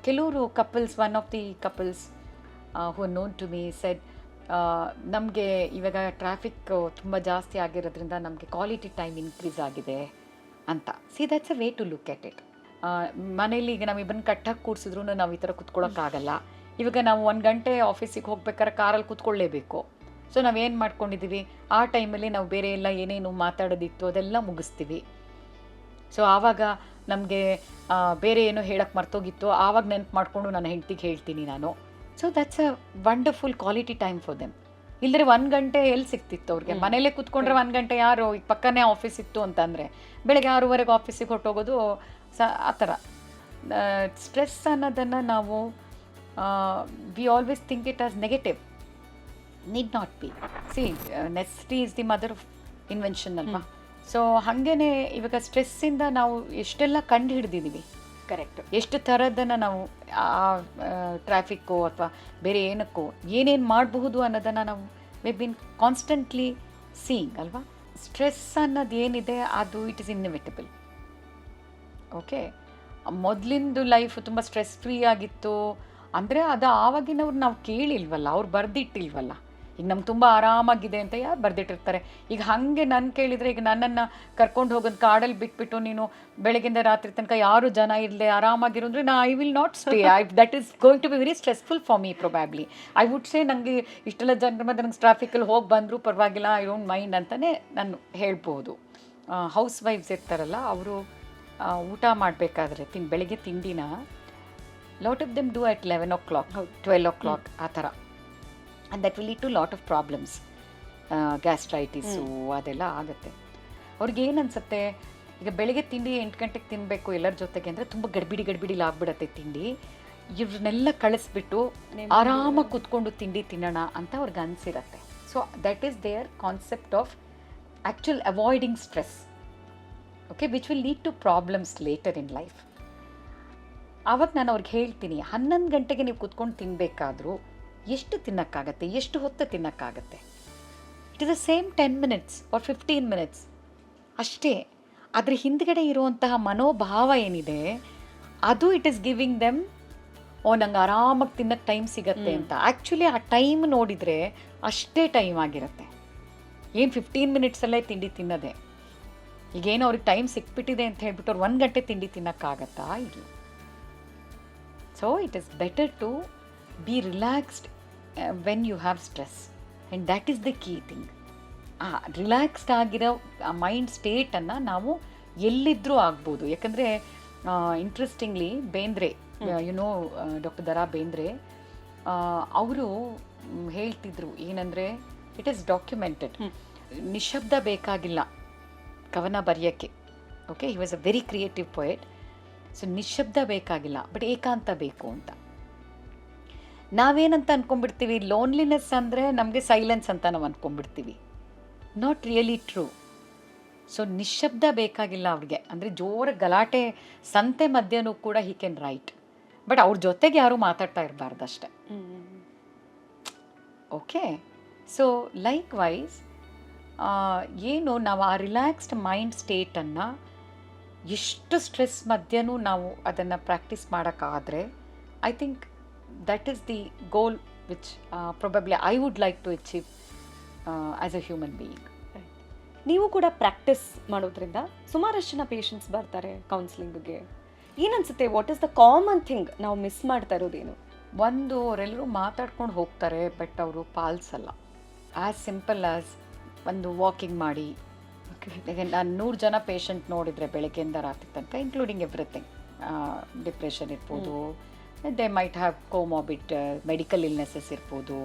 ಕೆಲವರು couples one of the couples who known to me said ನಮಗೆ ಇವಾಗ ಟ್ರಾಫಿಕ್ ತುಂಬ ಜಾಸ್ತಿ ಆಗಿರೋದ್ರಿಂದ ನಮಗೆ ಕ್ವಾಲಿಟಿ ಟೈಮ್ ಇನ್ಕ್ರೀಸ್ ಆಗಿದೆ ಅಂತ. See that's a way to look at it ಮನೇಲಿ ಈಗ ನಾವಿಬ್ಬರನ್ನ ಕಟ್ಟಾಗಿ ಕೂರಿಸಿದ್ರು ನಾವು ಈ ಥರ ಕುತ್ಕೊಳ್ಳೋಕ್ಕಾಗಲ್ಲ ಇವಾಗ ನಾವು ಒಂದು ಗಂಟೆ ಆಫೀಸಿಗೆ ಹೋಗ್ಬೇಕಾದ್ರೆ ಕಾರಲ್ಲಿ ಕುತ್ಕೊಳ್ಳೇಬೇಕು. ಸೊ ನಾವೇನು ಮಾಡ್ಕೊಂಡಿದ್ದೀವಿ ಆ ಟೈಮಲ್ಲಿ ನಾವು ಬೇರೆ ಎಲ್ಲ ಏನೇನು ಮಾತಾಡೋದಿತ್ತು ಅದೆಲ್ಲ ಮುಗಿಸ್ತೀವಿ. ಸೊ ಆವಾಗ ನಮಗೆ ಬೇರೆ ಏನೋ ಹೇಳಕ್ಕೆ ಮರ್ತೋಗಿತ್ತು. ಆವಾಗ ನೆನಪು ಮಾಡಿಕೊಂಡು ನನ್ನ ಹೆಂಡ್ತಿಗೆ ಹೇಳ್ತೀನಿ ನಾನು. So that's a wonderful quality time for them ಇಲ್ಲದ್ರೆ ಒಂದು ಗಂಟೆ ಎಲ್ಲಿ ಸಿಕ್ತಿತ್ತು ಅವ್ರಿಗೆ? ಮನೆಯಲ್ಲೇ ಮನೇಲೆ ಕೂತ್ಕೊಂಡ್ರೆ ಒಂದು ಗಂಟೆ ಯಾರು ಈಗ ಪಕ್ಕನೇ ಆಫೀಸ್ ಇತ್ತು ಅಂತಂದರೆ ಬೆಳಗ್ಗೆ ಆರೂವರೆಗೆ ಆಫೀಸಿಗೆ ಹೊಟ್ಟೋಗೋದು ಸ ಆ ಥರ. ಸ್ಟ್ರೆಸ್ ಅನ್ನೋದನ್ನು ನಾವು we always think it as negative need not be see necessity is the mother of invention ಅಲ್ವಾ? ಸೊ ಹಾಗೇನೆ ಇವಾಗ ಸ್ಟ್ರೆಸ್ಸಿಂದ ನಾವು ಎಷ್ಟೆಲ್ಲ ಕಂಡು ಹಿಡ್ದಿದ್ದೀವಿ ಕರೆಕ್ಟ್ ಎಷ್ಟು ಥರದನ್ನು ನಾವು ಆ ಟ್ರಾಫಿಕ್ಕು ಅಥವಾ ಬೇರೆ ಏನಕ್ಕೋ ಏನೇನು ಮಾಡಬಹುದು ಅನ್ನೋದನ್ನು ನಾವು ವಿ ಬಿನ್ ಕಾನ್ಸ್ಟೆಂಟ್ಲಿ ಸೀಯಿಂಗ್ ಅಲ್ವಾ? ಸ್ಟ್ರೆಸ್ ಅನ್ನೋದು ಏನಿದೆ ಅದು ಇಟ್ ಇಸ್ ಇನ್ನಿವಿಟಬಲ್ ಓಕೆ ಮೊದಲಿಂದು ಲೈಫ್ ತುಂಬ ಸ್ಟ್ರೆಸ್ ಫ್ರೀ ಆಗಿತ್ತು. ಅಂದರೆ ಅದು ಆವಾಗಿನವ್ರು ನಾವು ಕೇಳಿಲ್ವಲ್ಲ ಅವ್ರು ಬರೆದಿಟ್ಟಿಲ್ವಲ್ಲ. ಈಗ ನಮ್ಗೆ ತುಂಬ ಆರಾಮಾಗಿದೆ ಅಂತ ಯಾರು ಬರೆದಿಟ್ಟಿರ್ತಾರೆ. ಈಗ ಹಾಗೆ ನಾನು ಕೇಳಿದರೆ ಈಗ ನನ್ನನ್ನು ಕರ್ಕೊಂಡು ಹೋಗೋದು ಕಾಡಲ್ಲಿ ಬಿಟ್ಬಿಟ್ಟು ನೀನು ಬೆಳಗಿಂದ ರಾತ್ರಿ ತನಕ ಯಾರು ಜನ ಇರಲಿ ಆರಾಮಾಗಿರು ಅಂದರೆ ನಾ I will not stay I that is going to be very stressful for me probably I would say ನನಗೆ ಇಷ್ಟೆಲ್ಲ ಜನರ ಮತ್ತೆ ನಂಗೆ ಟ್ರಾಫಿಕಲ್ಲಿ ಹೋಗಿ ಬಂದರೂ ಪರವಾಗಿಲ್ಲ ಐ ಡೋಂಟ್ ಮೈಂಡ್ ಅಂತಲೇ ನಾನು ಹೇಳ್ಬೋದು. ಹೌಸ್ ವೈಫ್ಸ್ ಇರ್ತಾರಲ್ಲ ಅವರು ಊಟ ಮಾಡಬೇಕಾದ್ರೆ ತಿನ್ ಬೆಳಗ್ಗೆ ತಿಂಡಿನ lot of them do at eleven o'clock twelve o'clock ಆ ಥರ. And that will lead to lot of problems gastritis ಅದೆಲ್ಲ ಆಗುತ್ತೆ. ಅವ್ರಿಗೆ ಏನು ಅನ್ಸುತ್ತೆ? ಈಗ ಬೆಳಿಗ್ಗೆ ತಿಂಡಿ ಎಂಟು ಗಂಟೆಗೆ ತಿನ್ನಬೇಕು ಎಲ್ಲರ ಜೊತೆಗೆ ಅಂದರೆ ತುಂಬ ಗಡ್ಬಿಡಿ ಗಡ್ಬಿಡಿಲಿ ಆಗ್ಬಿಡತ್ತೆ ತಿಂಡಿ. ಇವ್ರನ್ನೆಲ್ಲ ಕಳಿಸ್ಬಿಟ್ಟು ಆರಾಮಾಗಿ ಕೂತ್ಕೊಂಡು ತಿಂಡಿ ತಿನ್ನೋಣ ಅಂತ ಅವ್ರಿಗೆ ಅನಿಸಿರತ್ತೆ. So that is their concept of actual avoiding stress okay which will lead to problems later in life ಆವಾಗ ನಾನು ಅವ್ರಿಗೆ ಹೇಳ್ತೀನಿ ಹನ್ನೊಂದು ಗಂಟೆಗೆ ನೀವು ಕುತ್ಕೊಂಡು ತಿನ್ನಬೇಕಾದ್ರೂ ಎಷ್ಟು ತಿನ್ನೋಕ್ಕಾಗತ್ತೆ ಎಷ್ಟು ಹೊತ್ತು ತಿನ್ನೋಕ್ಕಾಗತ್ತೆ? It is the same ten minutes or fifteen minutes ಅಷ್ಟೇ ಅದ್ರ ಹಿಂದ್ಗಡೆ ಇರುವಂತಹ ಮನೋಭಾವ ಏನಿದೆ ಅದು ಇಟ್ ಇಸ್ ಗಿವಿಂಗ್ ದೆಮ್ ಓ ನಂಗೆ ಆರಾಮಾಗಿ ತಿನ್ನಕ್ಕೆ ಟೈಮ್ ಸಿಗತ್ತೆ ಅಂತ. ಆ್ಯಕ್ಚುಲಿ ಆ ಟೈಮ್ ನೋಡಿದರೆ ಅಷ್ಟೇ ಟೈಮ್ ಆಗಿರುತ್ತೆ. ಏನು ಫಿಫ್ಟೀನ್ ಮಿನಿಟ್ಸಲ್ಲೇ ತಿಂಡಿ ತಿನ್ನೋದೆ? ಈಗೇನು ಅವ್ರಿಗೆ ಟೈಮ್ ಸಿಕ್ಬಿಟ್ಟಿದೆ ಅಂತ ಹೇಳ್ಬಿಟ್ಟು ಅವ್ರು ಒಂದು ಗಂಟೆ ತಿಂಡಿ ತಿನ್ನೋಕ್ಕಾಗತ್ತಾ? ಇಲ್ಲ. So it is better to be relaxed when you have stress. And that is the key thing. ಆ ರಿಲ್ಯಾಕ್ಸ್ಡ್ ಆಗಿರೋ ಆ ಮೈಂಡ್ ಸ್ಟೇಟನ್ನು ನಾವು ಎಲ್ಲಿದ್ದರೂ ಆಗ್ಬೋದು. ಯಾಕಂದರೆ interestingly Bendre you know doctor Da Ra Bendre ಅವರು ಹೇಳ್ತಿದ್ರು ಏನಂದರೆ ಇಟ್ ಈಸ್ ಡಾಕ್ಯುಮೆಂಟೆಡ್ ನಿಶಬ್ದ ಬೇಕಾಗಿಲ್ಲ ಕವನ ಬರೆಯೋಕ್ಕೆ. Okay he was a very creative poet so ನಿಶಬ್ದ ಬೇಕಾಗಿಲ್ಲ ಬಟ್ ಏಕಾಂತ ಬೇಕು ಅಂತ. ನಾವೇನಂತ ಅನ್ಕೊಂಡ್ಬಿಡ್ತೀವಿ? ಲೋನ್ಲಿನೆಸ್ ಅಂದರೆ ನಮಗೆ ಸೈಲೆನ್ಸ್ ಅಂತ ನಾವು ಅಂದ್ಕೊಂಡ್ಬಿಡ್ತೀವಿ ನಾಟ್ ರಿಯಲಿ ಟ್ರೂ ಸೊ ನಿಶಬ್ದ ಬೇಕಾಗಿಲ್ಲ ಅವ್ರಿಗೆ. ಅಂದರೆ ಜೋರ ಗಲಾಟೆ ಸಂತೆ ಮಧ್ಯನೂ ಕೂಡ ಹಿ ಕ್ಯಾನ್ ರೈಟ್ ಬಟ್ ಅವ್ರ ಜೊತೆಗೆ ಯಾರೂ ಮಾತಾಡ್ತಾ ಇರಬಾರ್ದು ಅಷ್ಟೆ ಓಕೆ ಸೊ ಲೈಕ್ ವೈಸ್ ಏನು ನಾವು ಆ ರಿಲ್ಯಾಕ್ಸ್ಡ್ ಮೈಂಡ್ ಸ್ಟೇಟನ್ನು ಎಷ್ಟು ಸ್ಟ್ರೆಸ್ ಮಧ್ಯನೂ ನಾವು ಅದನ್ನು practice ಮಾಡೋಕ್ಕಾದರೆ I think that is the goal which I I would like to uh, as a human being ನೀವು ಕೂಡ ಪ್ರಾಕ್ಟೀಸ್ ಮಾಡೋದ್ರಿಂದ ಸುಮಾರಷ್ಟು ಜನ ಪೇಷಂಟ್ಸ್ ಬರ್ತಾರೆ ಕೌನ್ಸಿಲಿಂಗ್ಗೆ ಏನನ್ಸುತ್ತೆ? What is the common thing ನಾವು ಮಿಸ್ ಮಾಡ್ತಾ ಇರೋದೇನು? ಒಂದು ಅವರೆಲ್ಲರೂ ಮಾತಾಡ್ಕೊಂಡು ಹೋಗ್ತಾರೆ ಬಟ್ ಅವರು ಪಾಲಿಸಲ್ಲ ಆ್ಯಸ್ ಸಿಂಪಲ್ ಆ್ಯಸ್ ಒಂದು ವಾಕಿಂಗ್ ಮಾಡಿ. ನಾನು ನೂರು ಜನ ಪೇಷಂಟ್ ನೋಡಿದರೆ ಬೆಳಗ್ಗೆಯಿಂದ ರಾತ್ರಿ ತನಕ ಇನ್ಕ್ಲೂಡಿಂಗ್ ಎವ್ರಿಥಿಂಗ್ ಡಿಪ್ರೆಷನ್ ಇರ್ಬೋದು they might have comorbid medical illnesses ಇರ್ಬೋದು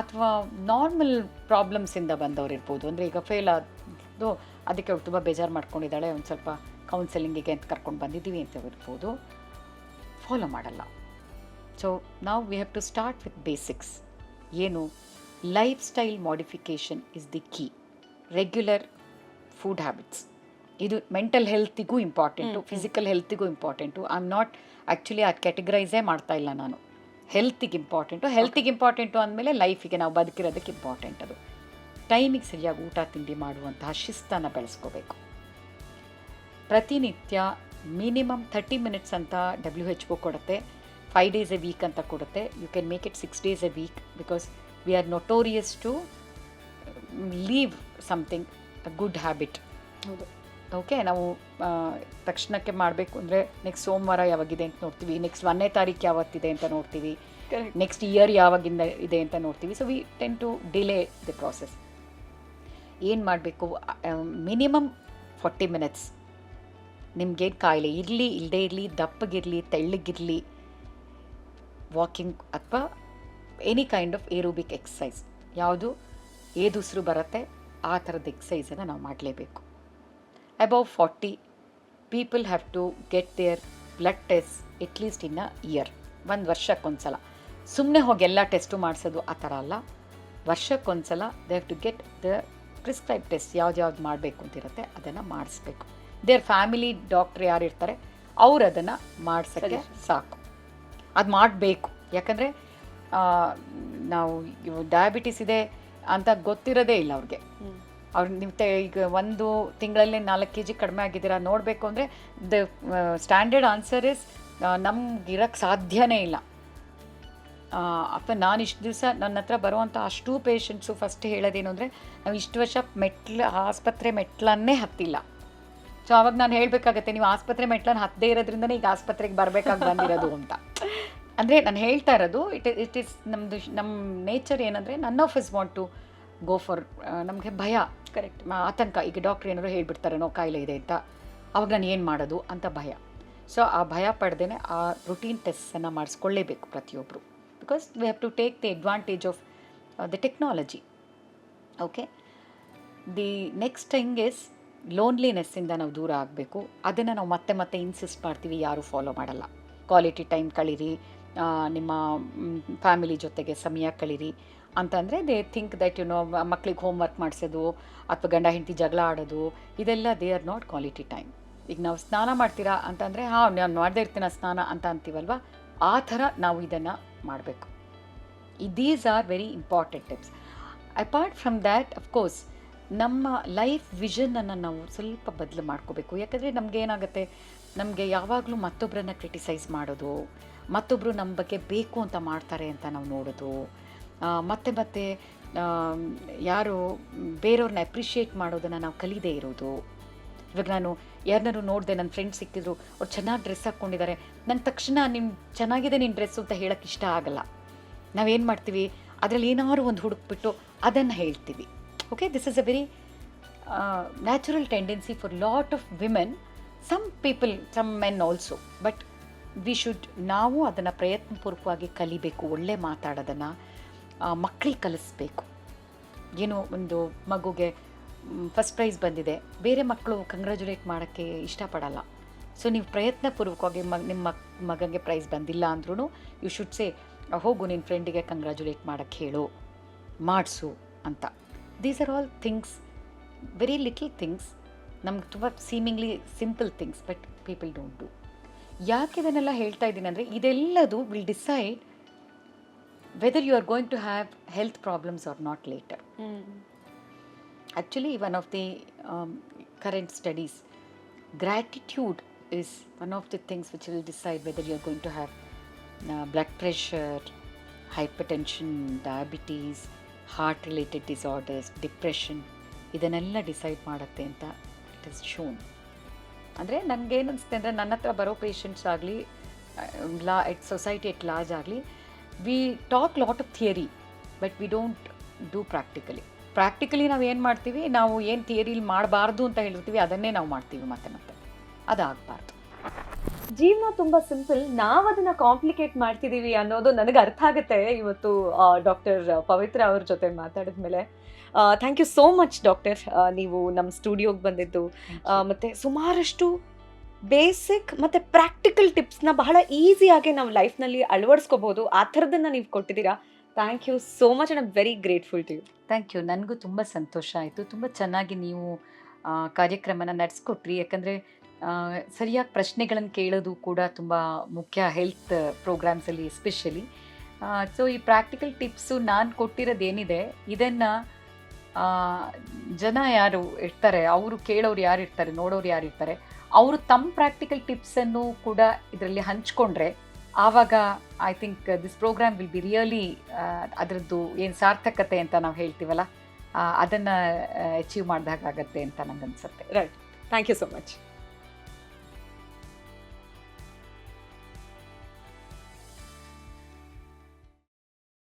ಅಥವಾ ನಾರ್ಮಲ್ ಪ್ರಾಬ್ಲಮ್ಸಿಂದ ಬಂದವ್ರು ಇರ್ಬೋದು. ಅಂದರೆ ಈಗ ಫೇಲ್ ಆದ್ದು ಅದಕ್ಕೆ ಅವ್ರು ತುಂಬ ಬೇಜಾರು ಮಾಡ್ಕೊಂಡಿದ್ದಾಳೆ ಒಂದು ಸ್ವಲ್ಪ ಕೌನ್ಸೆಲಿಂಗಿಗೆ ಅಂತ ಕರ್ಕೊಂಡು ಬಂದಿದ್ದೀವಿ ಅಂತ ಇರ್ಬೋದು ಫಾಲೋ ಮಾಡಲ್ಲ. ಸೊ ನಾವು we have to start with basics ಏನು? Lifestyle modification is the key regular food habits ಇದು ಮೆಂಟಲ್ ಹೆಲ್ತಿಗೂ important physical ಹೆಲ್ತಿಗೂ important I am not actually ಅದು ಕ್ಯಾಟಗರೈಸೇ ಮಾಡ್ತಾ ಇಲ್ಲ ನಾನು. ಹೆಲ್ತಿಗೆ ಇಂಪಾರ್ಟೆಂಟು ಹೆಲ್ತಿಗೆ ಇಂಪಾರ್ಟೆಂಟು ಅಂದಮೇಲೆ ಲೈಫಿಗೆ ನಾವು ಬದುಕಿರೋದಕ್ಕೆ ಇಂಪಾರ್ಟೆಂಟ್ ಅದು. ಟೈಮಿಗೆ ಸರಿಯಾಗಿ ಊಟ ತಿಂಡಿ ಮಾಡುವಂತಹ ಶಿಸ್ತನ್ನು ಬೆಳೆಸ್ಕೋಬೇಕು. ಪ್ರತಿನಿತ್ಯ ಮಿನಿಮಮ್ ಥರ್ಟಿ ಮಿನಿಟ್ಸ್ ಅಂತ ಡಬ್ಲ್ಯೂ ಹೆಚ್ ಒ ಕೊಡುತ್ತೆ. ಫೈವ್ ಡೇಸ್ ಎ ವೀಕ್ ಅಂತ ಕೊಡುತ್ತೆ. You can make it six days a week because we are notorious to leave something a good habit ಹೌದು. ಓಕೆ ನಾವು ತಕ್ಷಣಕ್ಕೆ ಮಾಡಬೇಕು ಅಂದರೆ ನೆಕ್ಸ್ಟ್ ಸೋಮವಾರ ಯಾವಾಗಿದೆ ಅಂತ ನೋಡ್ತೀವಿ. ನೆಕ್ಸ್ಟ್ ಒಂದನೇ ತಾರೀಕು ಯಾವತ್ತಿದೆ ಅಂತ ನೋಡ್ತೀವಿ. ನೆಕ್ಸ್ಟ್ ಇಯರ್ ಯಾವಾಗಿಂದ ಇದೆ ಅಂತ ನೋಡ್ತೀವಿ. So we tend to delay the process ಏನು ಮಾಡಬೇಕು? ಮಿನಿಮಮ್ ಫಾರ್ಟಿ ಮಿನಿಟ್ಸ್ ನಿಮಗೆ ಕಾಯಿಲೆ? ಇರಲಿ ಇಲ್ಲದೆ ಇರಲಿ ದಪ್ಪಗಿರಲಿ ತೆಳ್ಳಗಿರಲಿ ವಾಕಿಂಗ್ ಅಥವಾ any kind of aerobic exercise ಯಾವುದು? ಏದುಸಿರು ಬರುತ್ತೆ ಆ ಥರದ ಎಕ್ಸಸೈಸನ್ನು ನಾವು ಮಾಡಲೇಬೇಕು. Above forty people have to get their blood test at least in a year ಒಂದು ವರ್ಷಕ್ಕೊಂದ್ಸಲ. ಸುಮ್ಮನೆ ಹೋಗಿ ಎಲ್ಲ ಟೆಸ್ಟು ಮಾಡಿಸೋದು ಆ ಥರ ಅಲ್ಲ. ವರ್ಷಕ್ಕೊಂದ್ಸಲ they have to get the prescribe test ಯಾವ್ದು ಯಾವ್ದು ಮಾಡಬೇಕು ಅಂತಿರುತ್ತೆ ಅದನ್ನು ಮಾಡಿಸ್ಬೇಕು. ದೇರ್ ಫ್ಯಾಮಿಲಿ ಡಾಕ್ಟ್ರ್ ಯಾರು ಇರ್ತಾರೆ ಅವ್ರು ಅದನ್ನು ಮಾಡಿಸೋಕ್ಕೆ ಸಾಕು. ಅದು ಮಾಡಬೇಕು. ಯಾಕಂದರೆ ನಾವು ಡಯಾಬಿಟಿಸ್ ಇದೆ ಅಂತ ಗೊತ್ತಿರೋದೇ ಇಲ್ಲ ಅವ್ರಿಗೆ. ಅವ್ರು ನಿಮ್ಮ ಈಗ ಒಂದು ತಿಂಗಳಲ್ಲಿ ನಾಲ್ಕು ಕೆ ಜಿ ಕಡಿಮೆ ಆಗಿದ್ದೀರಾ ನೋಡಬೇಕು ಅಂದರೆ ದ ಸ್ಟ್ಯಾಂಡರ್ಡ್ ಆನ್ಸರ್ ಇಸ್ ನಮ್ಗೆ ಇರೋಕ್ಕೆ ಸಾಧ್ಯನೇ ಇಲ್ಲ. ಅಪ್ಪ ನಾನು ಇಷ್ಟು ದಿವಸ ನನ್ನ ಹತ್ರ ಬರುವಂಥ ಅಷ್ಟು ಪೇಷಂಟ್ಸು ಫಸ್ಟ್ ಹೇಳೋದೇನು ಅಂದರೆ ನಾವು ಇಷ್ಟು ವರ್ಷ ಮೆಟ್ಲು, ಆಸ್ಪತ್ರೆ ಮೆಟ್ಲನ್ನೇ ಹತ್ತಿಲ್ಲ. ಸೊ ಅವಾಗ ನಾನು ಹೇಳಬೇಕಾಗತ್ತೆ, ನೀವು ಆಸ್ಪತ್ರೆ ಮೆಟ್ಲನ್ನು ಹತ್ತದೇ ಇರೋದ್ರಿಂದನೇ ಈಗ ಆಸ್ಪತ್ರೆಗೆ ಬರಬೇಕಾಗಿ ಬಂದಿರೋದು ಅಂತ. ಅಂದರೆ ನಾನು ಹೇಳ್ತಾ ಇರೋದು ಇಟ್ ಇಟ್ ಇಸ್ ನಮ್ಮದು ನಮ್ಮ ನೇಚರ್ ಏನಂದರೆ none of us want to go for ನಮಗೆ ಭಯ. ಕರೆಕ್ಟ್ ಆತಂಕ. ಈಗ ಡಾಕ್ಟ್ರ್ ಏನಾದ್ರು ಹೇಳಿಬಿಡ್ತಾರೇನೋ ಕಾಯಿಲೆ ಇದೆ ಅಂತ. ಅವಾಗ ನಾನು ಏನು ಮಾಡೋದು ಅಂತ ಭಯ. ಸೊ ಆ ಭಯ ಪಡ್ದೇ ಆ ರುಟೀನ್ ಟೆಸ್ಟನ್ನು ಮಾಡಿಸ್ಕೊಳ್ಳೇಬೇಕು ಪ್ರತಿಯೊಬ್ಬರು because we have to take the advantage of the technology okay the next thing is ಲೋನ್ಲಿನೆಸ್ಸಿಂದ ನಾವು ದೂರ ಆಗಬೇಕು. ಅದನ್ನು ನಾವು ಮತ್ತೆ ಮತ್ತೆ ಇನ್ಸಿಸ್ಟ್ ಮಾಡ್ತೀವಿ, ಯಾರೂ ಫಾಲೋ ಮಾಡಲ್ಲ. ಕ್ವಾಲಿಟಿ ಟೈಮ್ ಕಳೀರಿ. ನಿಮ್ಮ ಫ್ಯಾಮಿಲಿ ಜೊತೆಗೆ ಸಮಯ ಕಳೀರಿ. ಅಂತಂದರೆ they think that you know ಮಕ್ಳಿಗೆ ಹೋಮ್ ವರ್ಕ್ ಮಾಡಿಸೋದು ಅಥವಾ ಗಂಡ ಹೆಂಡತಿ ಜಗಳ ಆಡೋದು, ಇದೆಲ್ಲ they are not quality time ಈಗ ನಾವು ಸ್ನಾನ ಮಾಡ್ತೀರಾ ಅಂತಂದರೆ, ಹಾಂ, ನಾನು ಮಾಡದೇ ಇರ್ತೀನ ಸ್ನಾನ ಅಂತ ಅಂತೀವಲ್ವ? ಆ ಥರ ನಾವು ಇದನ್ನು ಮಾಡಬೇಕು. These are very important tips apart from that of course ನಮ್ಮ ಲೈಫ್ ವಿಷನನ್ನು ನಾವು ಸ್ವಲ್ಪ ಬದಲು ಮಾಡ್ಕೋಬೇಕು. ಯಾಕಂದರೆ ನಮ್ಗೆ ಏನಾಗುತ್ತೆ, ನಮಗೆ ಯಾವಾಗಲೂ ಮತ್ತೊಬ್ಬರನ್ನ ಕ್ರಿಟಿಸೈಸ್ ಮಾಡೋದು ಮತ್ತೊಬ್ಬರು ನಮ್ಮ ಬಗ್ಗೆ ಬೇಕು ಅಂತ ಮಾಡ್ತಾರೆ ಅಂತ ನಾವು ನೋಡೋದು ಮತ್ತೆ ಮತ್ತೆ ಯಾರು ಬೇರೆಯವ್ರನ್ನ ಅಪ್ರಿಷಿಯೇಟ್ ಮಾಡೋದನ್ನು ನಾವು ಕಲಿದೇ ಇರೋದು. ಇವಾಗ ನಾನು ಯಾರನ್ನಾರು ನೋಡಿದೆ ನನ್ನ ಫ್ರೆಂಡ್ ಸಿಕ್ಕಿದ್ರು, ಅವ್ರು ಚೆನ್ನಾಗಿ ಡ್ರೆಸ್ ಹಾಕ್ಕೊಂಡಿದ್ದಾರೆ ನನ್ನ ತಕ್ಷಣ ನಿಮ್ಮ ಚೆನ್ನಾಗಿದೆ ನಿನ್ನ ಡ್ರೆಸ್ಸು ಅಂತ ಹೇಳೋಕ್ಕೆ ಇಷ್ಟ ಆಗಲ್ಲ. ನಾವೇನು ಮಾಡ್ತೀವಿ? ಅದರಲ್ಲಿ ಏನಾದ್ರು ಒಂದು ಹುಡುಕ್ಬಿಟ್ಟು ಅದನ್ನು ಹೇಳ್ತೀವಿ. Okay this is a very natural tendency for lot of women some people some men also but we should ನಾವು ಅದನ್ನು ಪ್ರಯತ್ನಪೂರ್ವಕವಾಗಿ ಕಲಿಬೇಕು. ಒಳ್ಳೆ ಮಾತಾಡೋದನ್ನು. ಮಕ್ಕಳಿಗೆ ಕಲಿಸ್ಬೇಕು. ಏನು ಒಂದು ಮಗುಗೆ ಫಸ್ಟ್ ಪ್ರೈಸ್ ಬಂದಿದೆ. ಬೇರೆ ಮಕ್ಕಳು ಕಂಗ್ರ್ಯಾಚುಲೇಟ್ ಮಾಡೋಕ್ಕೆ ಇಷ್ಟಪಡಲ್ಲ. ಸೊ ನೀವು ಪ್ರಯತ್ನಪೂರ್ವಕವಾಗಿ ಮಗ ನಿಮ್ಮ ಮಗನಿಗೆ ಪ್ರೈಸ್ ಬಂದಿಲ್ಲ ಅಂದ್ರೂ ಯು ಶುಡ್ ಸೇ ಹೋಗು ನಿನ್ನ ಫ್ರೆಂಡಿಗೆ ಕಂಗ್ರ್ಯಾಚುಲೇಟ್ ಮಾಡೋಕ್ಕೆ ಹೇಳು. ಮಾಡಿಸು ಅಂತ. These are all things very little things ನಮ್ಗೆ ತುಂಬ seemingly simple things but people don't do ಯಾಕೆ ಇದನ್ನೆಲ್ಲ ಹೇಳ್ತಾ ಇದ್ದೀನಿ ಅಂದರೆ, ಇದೆಲ್ಲದು will decide whether going to have health problems or not later. Mm-hmm. actually one of the um, current studies gratitude is one of the things which will decide whether you are going to have uh, blood pressure hypertension diabetes heart related disorders depression ಇದನ್ನೆಲ್ಲ ಡಿಸೈಡ್ ಮಾಡುತ್ತೆ ಅಂತ ಇಟ್ ಇಸ್ ಶೋನ್ ಅಂದರೆ ನನಗೇನು ಅನಿಸುತ್ತೆ ಅಂದರೆ ನನ್ನ ಹತ್ರ ಬರೋ ಪೇಷಂಟ್ಸ್ ಆಗಲಿ ಲಾ ಎಟ್ ಸೊಸೈಟಿ ಎಟ್ ಲಾರ್ಜ್ ಆಗಲಿ we talk lot of theory but we don't do practically practically ನಾವು ಏನು ಮಾಡ್ತೀವಿ? ನಾವು ಏನು ಥಿಯರಿಲಿ ಮಾಡಬಾರ್ದು ಅಂತ ಹೇಳಿರ್ತೀವಿ ಅದನ್ನೇ ನಾವು ಮಾಡ್ತೀವಿ ಮತ್ತೆ ಮತ್ತೆ. ಅದಾಗಬಾರ್ದು. ಜೀವನ ತುಂಬ ಸಿಂಪಲ್ ನಾವು ಅದನ್ನು ಕಾಂಪ್ಲಿಕೇಟ್ ಮಾಡ್ತಿದ್ದೀವಿ ಅನ್ನೋದು ನನಗೆ ಅರ್ಥ ಆಗುತ್ತೆ ಇವತ್ತು ಡಾಕ್ಟರ್ ಪವಿತ್ರ ಅವ್ರ ಜೊತೆ ಮಾತಾಡಿದ್ಮೇಲೆ. Thank you so much doctor ನೀವು ನಮ್ಮ ಸ್ಟುಡಿಯೋಗೆ ಬಂದಿದ್ದು. ಮತ್ತೆ ಸುಮಾರಷ್ಟು ಬೇಸಿಕ್ ಮತ್ತೆ ಪ್ರಾಕ್ಟಿಕಲ್ ಟಿಪ್ಸ್ನ ಬಹಳ ಈಸಿಯಾಗಿ ನಾವು ಲೈಫ್ನಲ್ಲಿ ಅಳವಡಿಸ್ಕೋಬಹುದು ಆ ಥರದನ್ನ ನೀವು ಕೊಟ್ಟಿದ್ದೀರಾ? Thank you so much and very grateful to you thank you ನನಗೂ ತುಂಬ ಸಂತೋಷ ಆಯಿತು. ತುಂಬ ಚೆನ್ನಾಗಿ ನೀವು ಕಾರ್ಯಕ್ರಮನ ನಡೆಸ್ಕೊಟ್ರಿ. ಯಾಕಂದರೆ ಸರಿಯಾಗಿ ಪ್ರಶ್ನೆಗಳನ್ನು ಕೇಳೋದು ಕೂಡ ತುಂಬ ಮುಖ್ಯ ಹೆಲ್ತ್ ಪ್ರೋಗ್ರಾಮ್ಸಲ್ಲಿ ಎಸ್ಪೆಷಲಿ ಸೊ ಈ ಪ್ರಾಕ್ಟಿಕಲ್ ಟಿಪ್ಸು ನಾನು ಕೊಟ್ಟಿರೋದೇನಿದೆ, ಇದನ್ನು ಜನ ಯಾರು ಇರ್ತಾರೆ, ಅವರು ಕೇಳೋರು ಯಾರು ಇರ್ತಾರೆ, ನೋಡೋರು ಯಾರು ಇರ್ತಾರೆ ಅವರು ತಮ್ಮ ಪ್ರಾಕ್ಟಿಕಲ್ ಟಿಪ್ಸನ್ನು ಕೂಡ ಇದರಲ್ಲಿ ಹಂಚ್ಕೊಂಡ್ರೆ ಆವಾಗ I think this program will be really ಅದರದ್ದು ಏನು ಸಾರ್ಥಕತೆ ಅಂತ ನಾವು ಹೇಳ್ತೀವಲ್ಲ ಅದನ್ನು ಅಚೀವ್ ಮಾಡಿದಾಗತ್ತೆ ಅಂತ ನಂಗೆ ಅನ್ಸುತ್ತೆ ಥ್ಯಾಂಕ್ ಯು ಸೊ ಮಚ್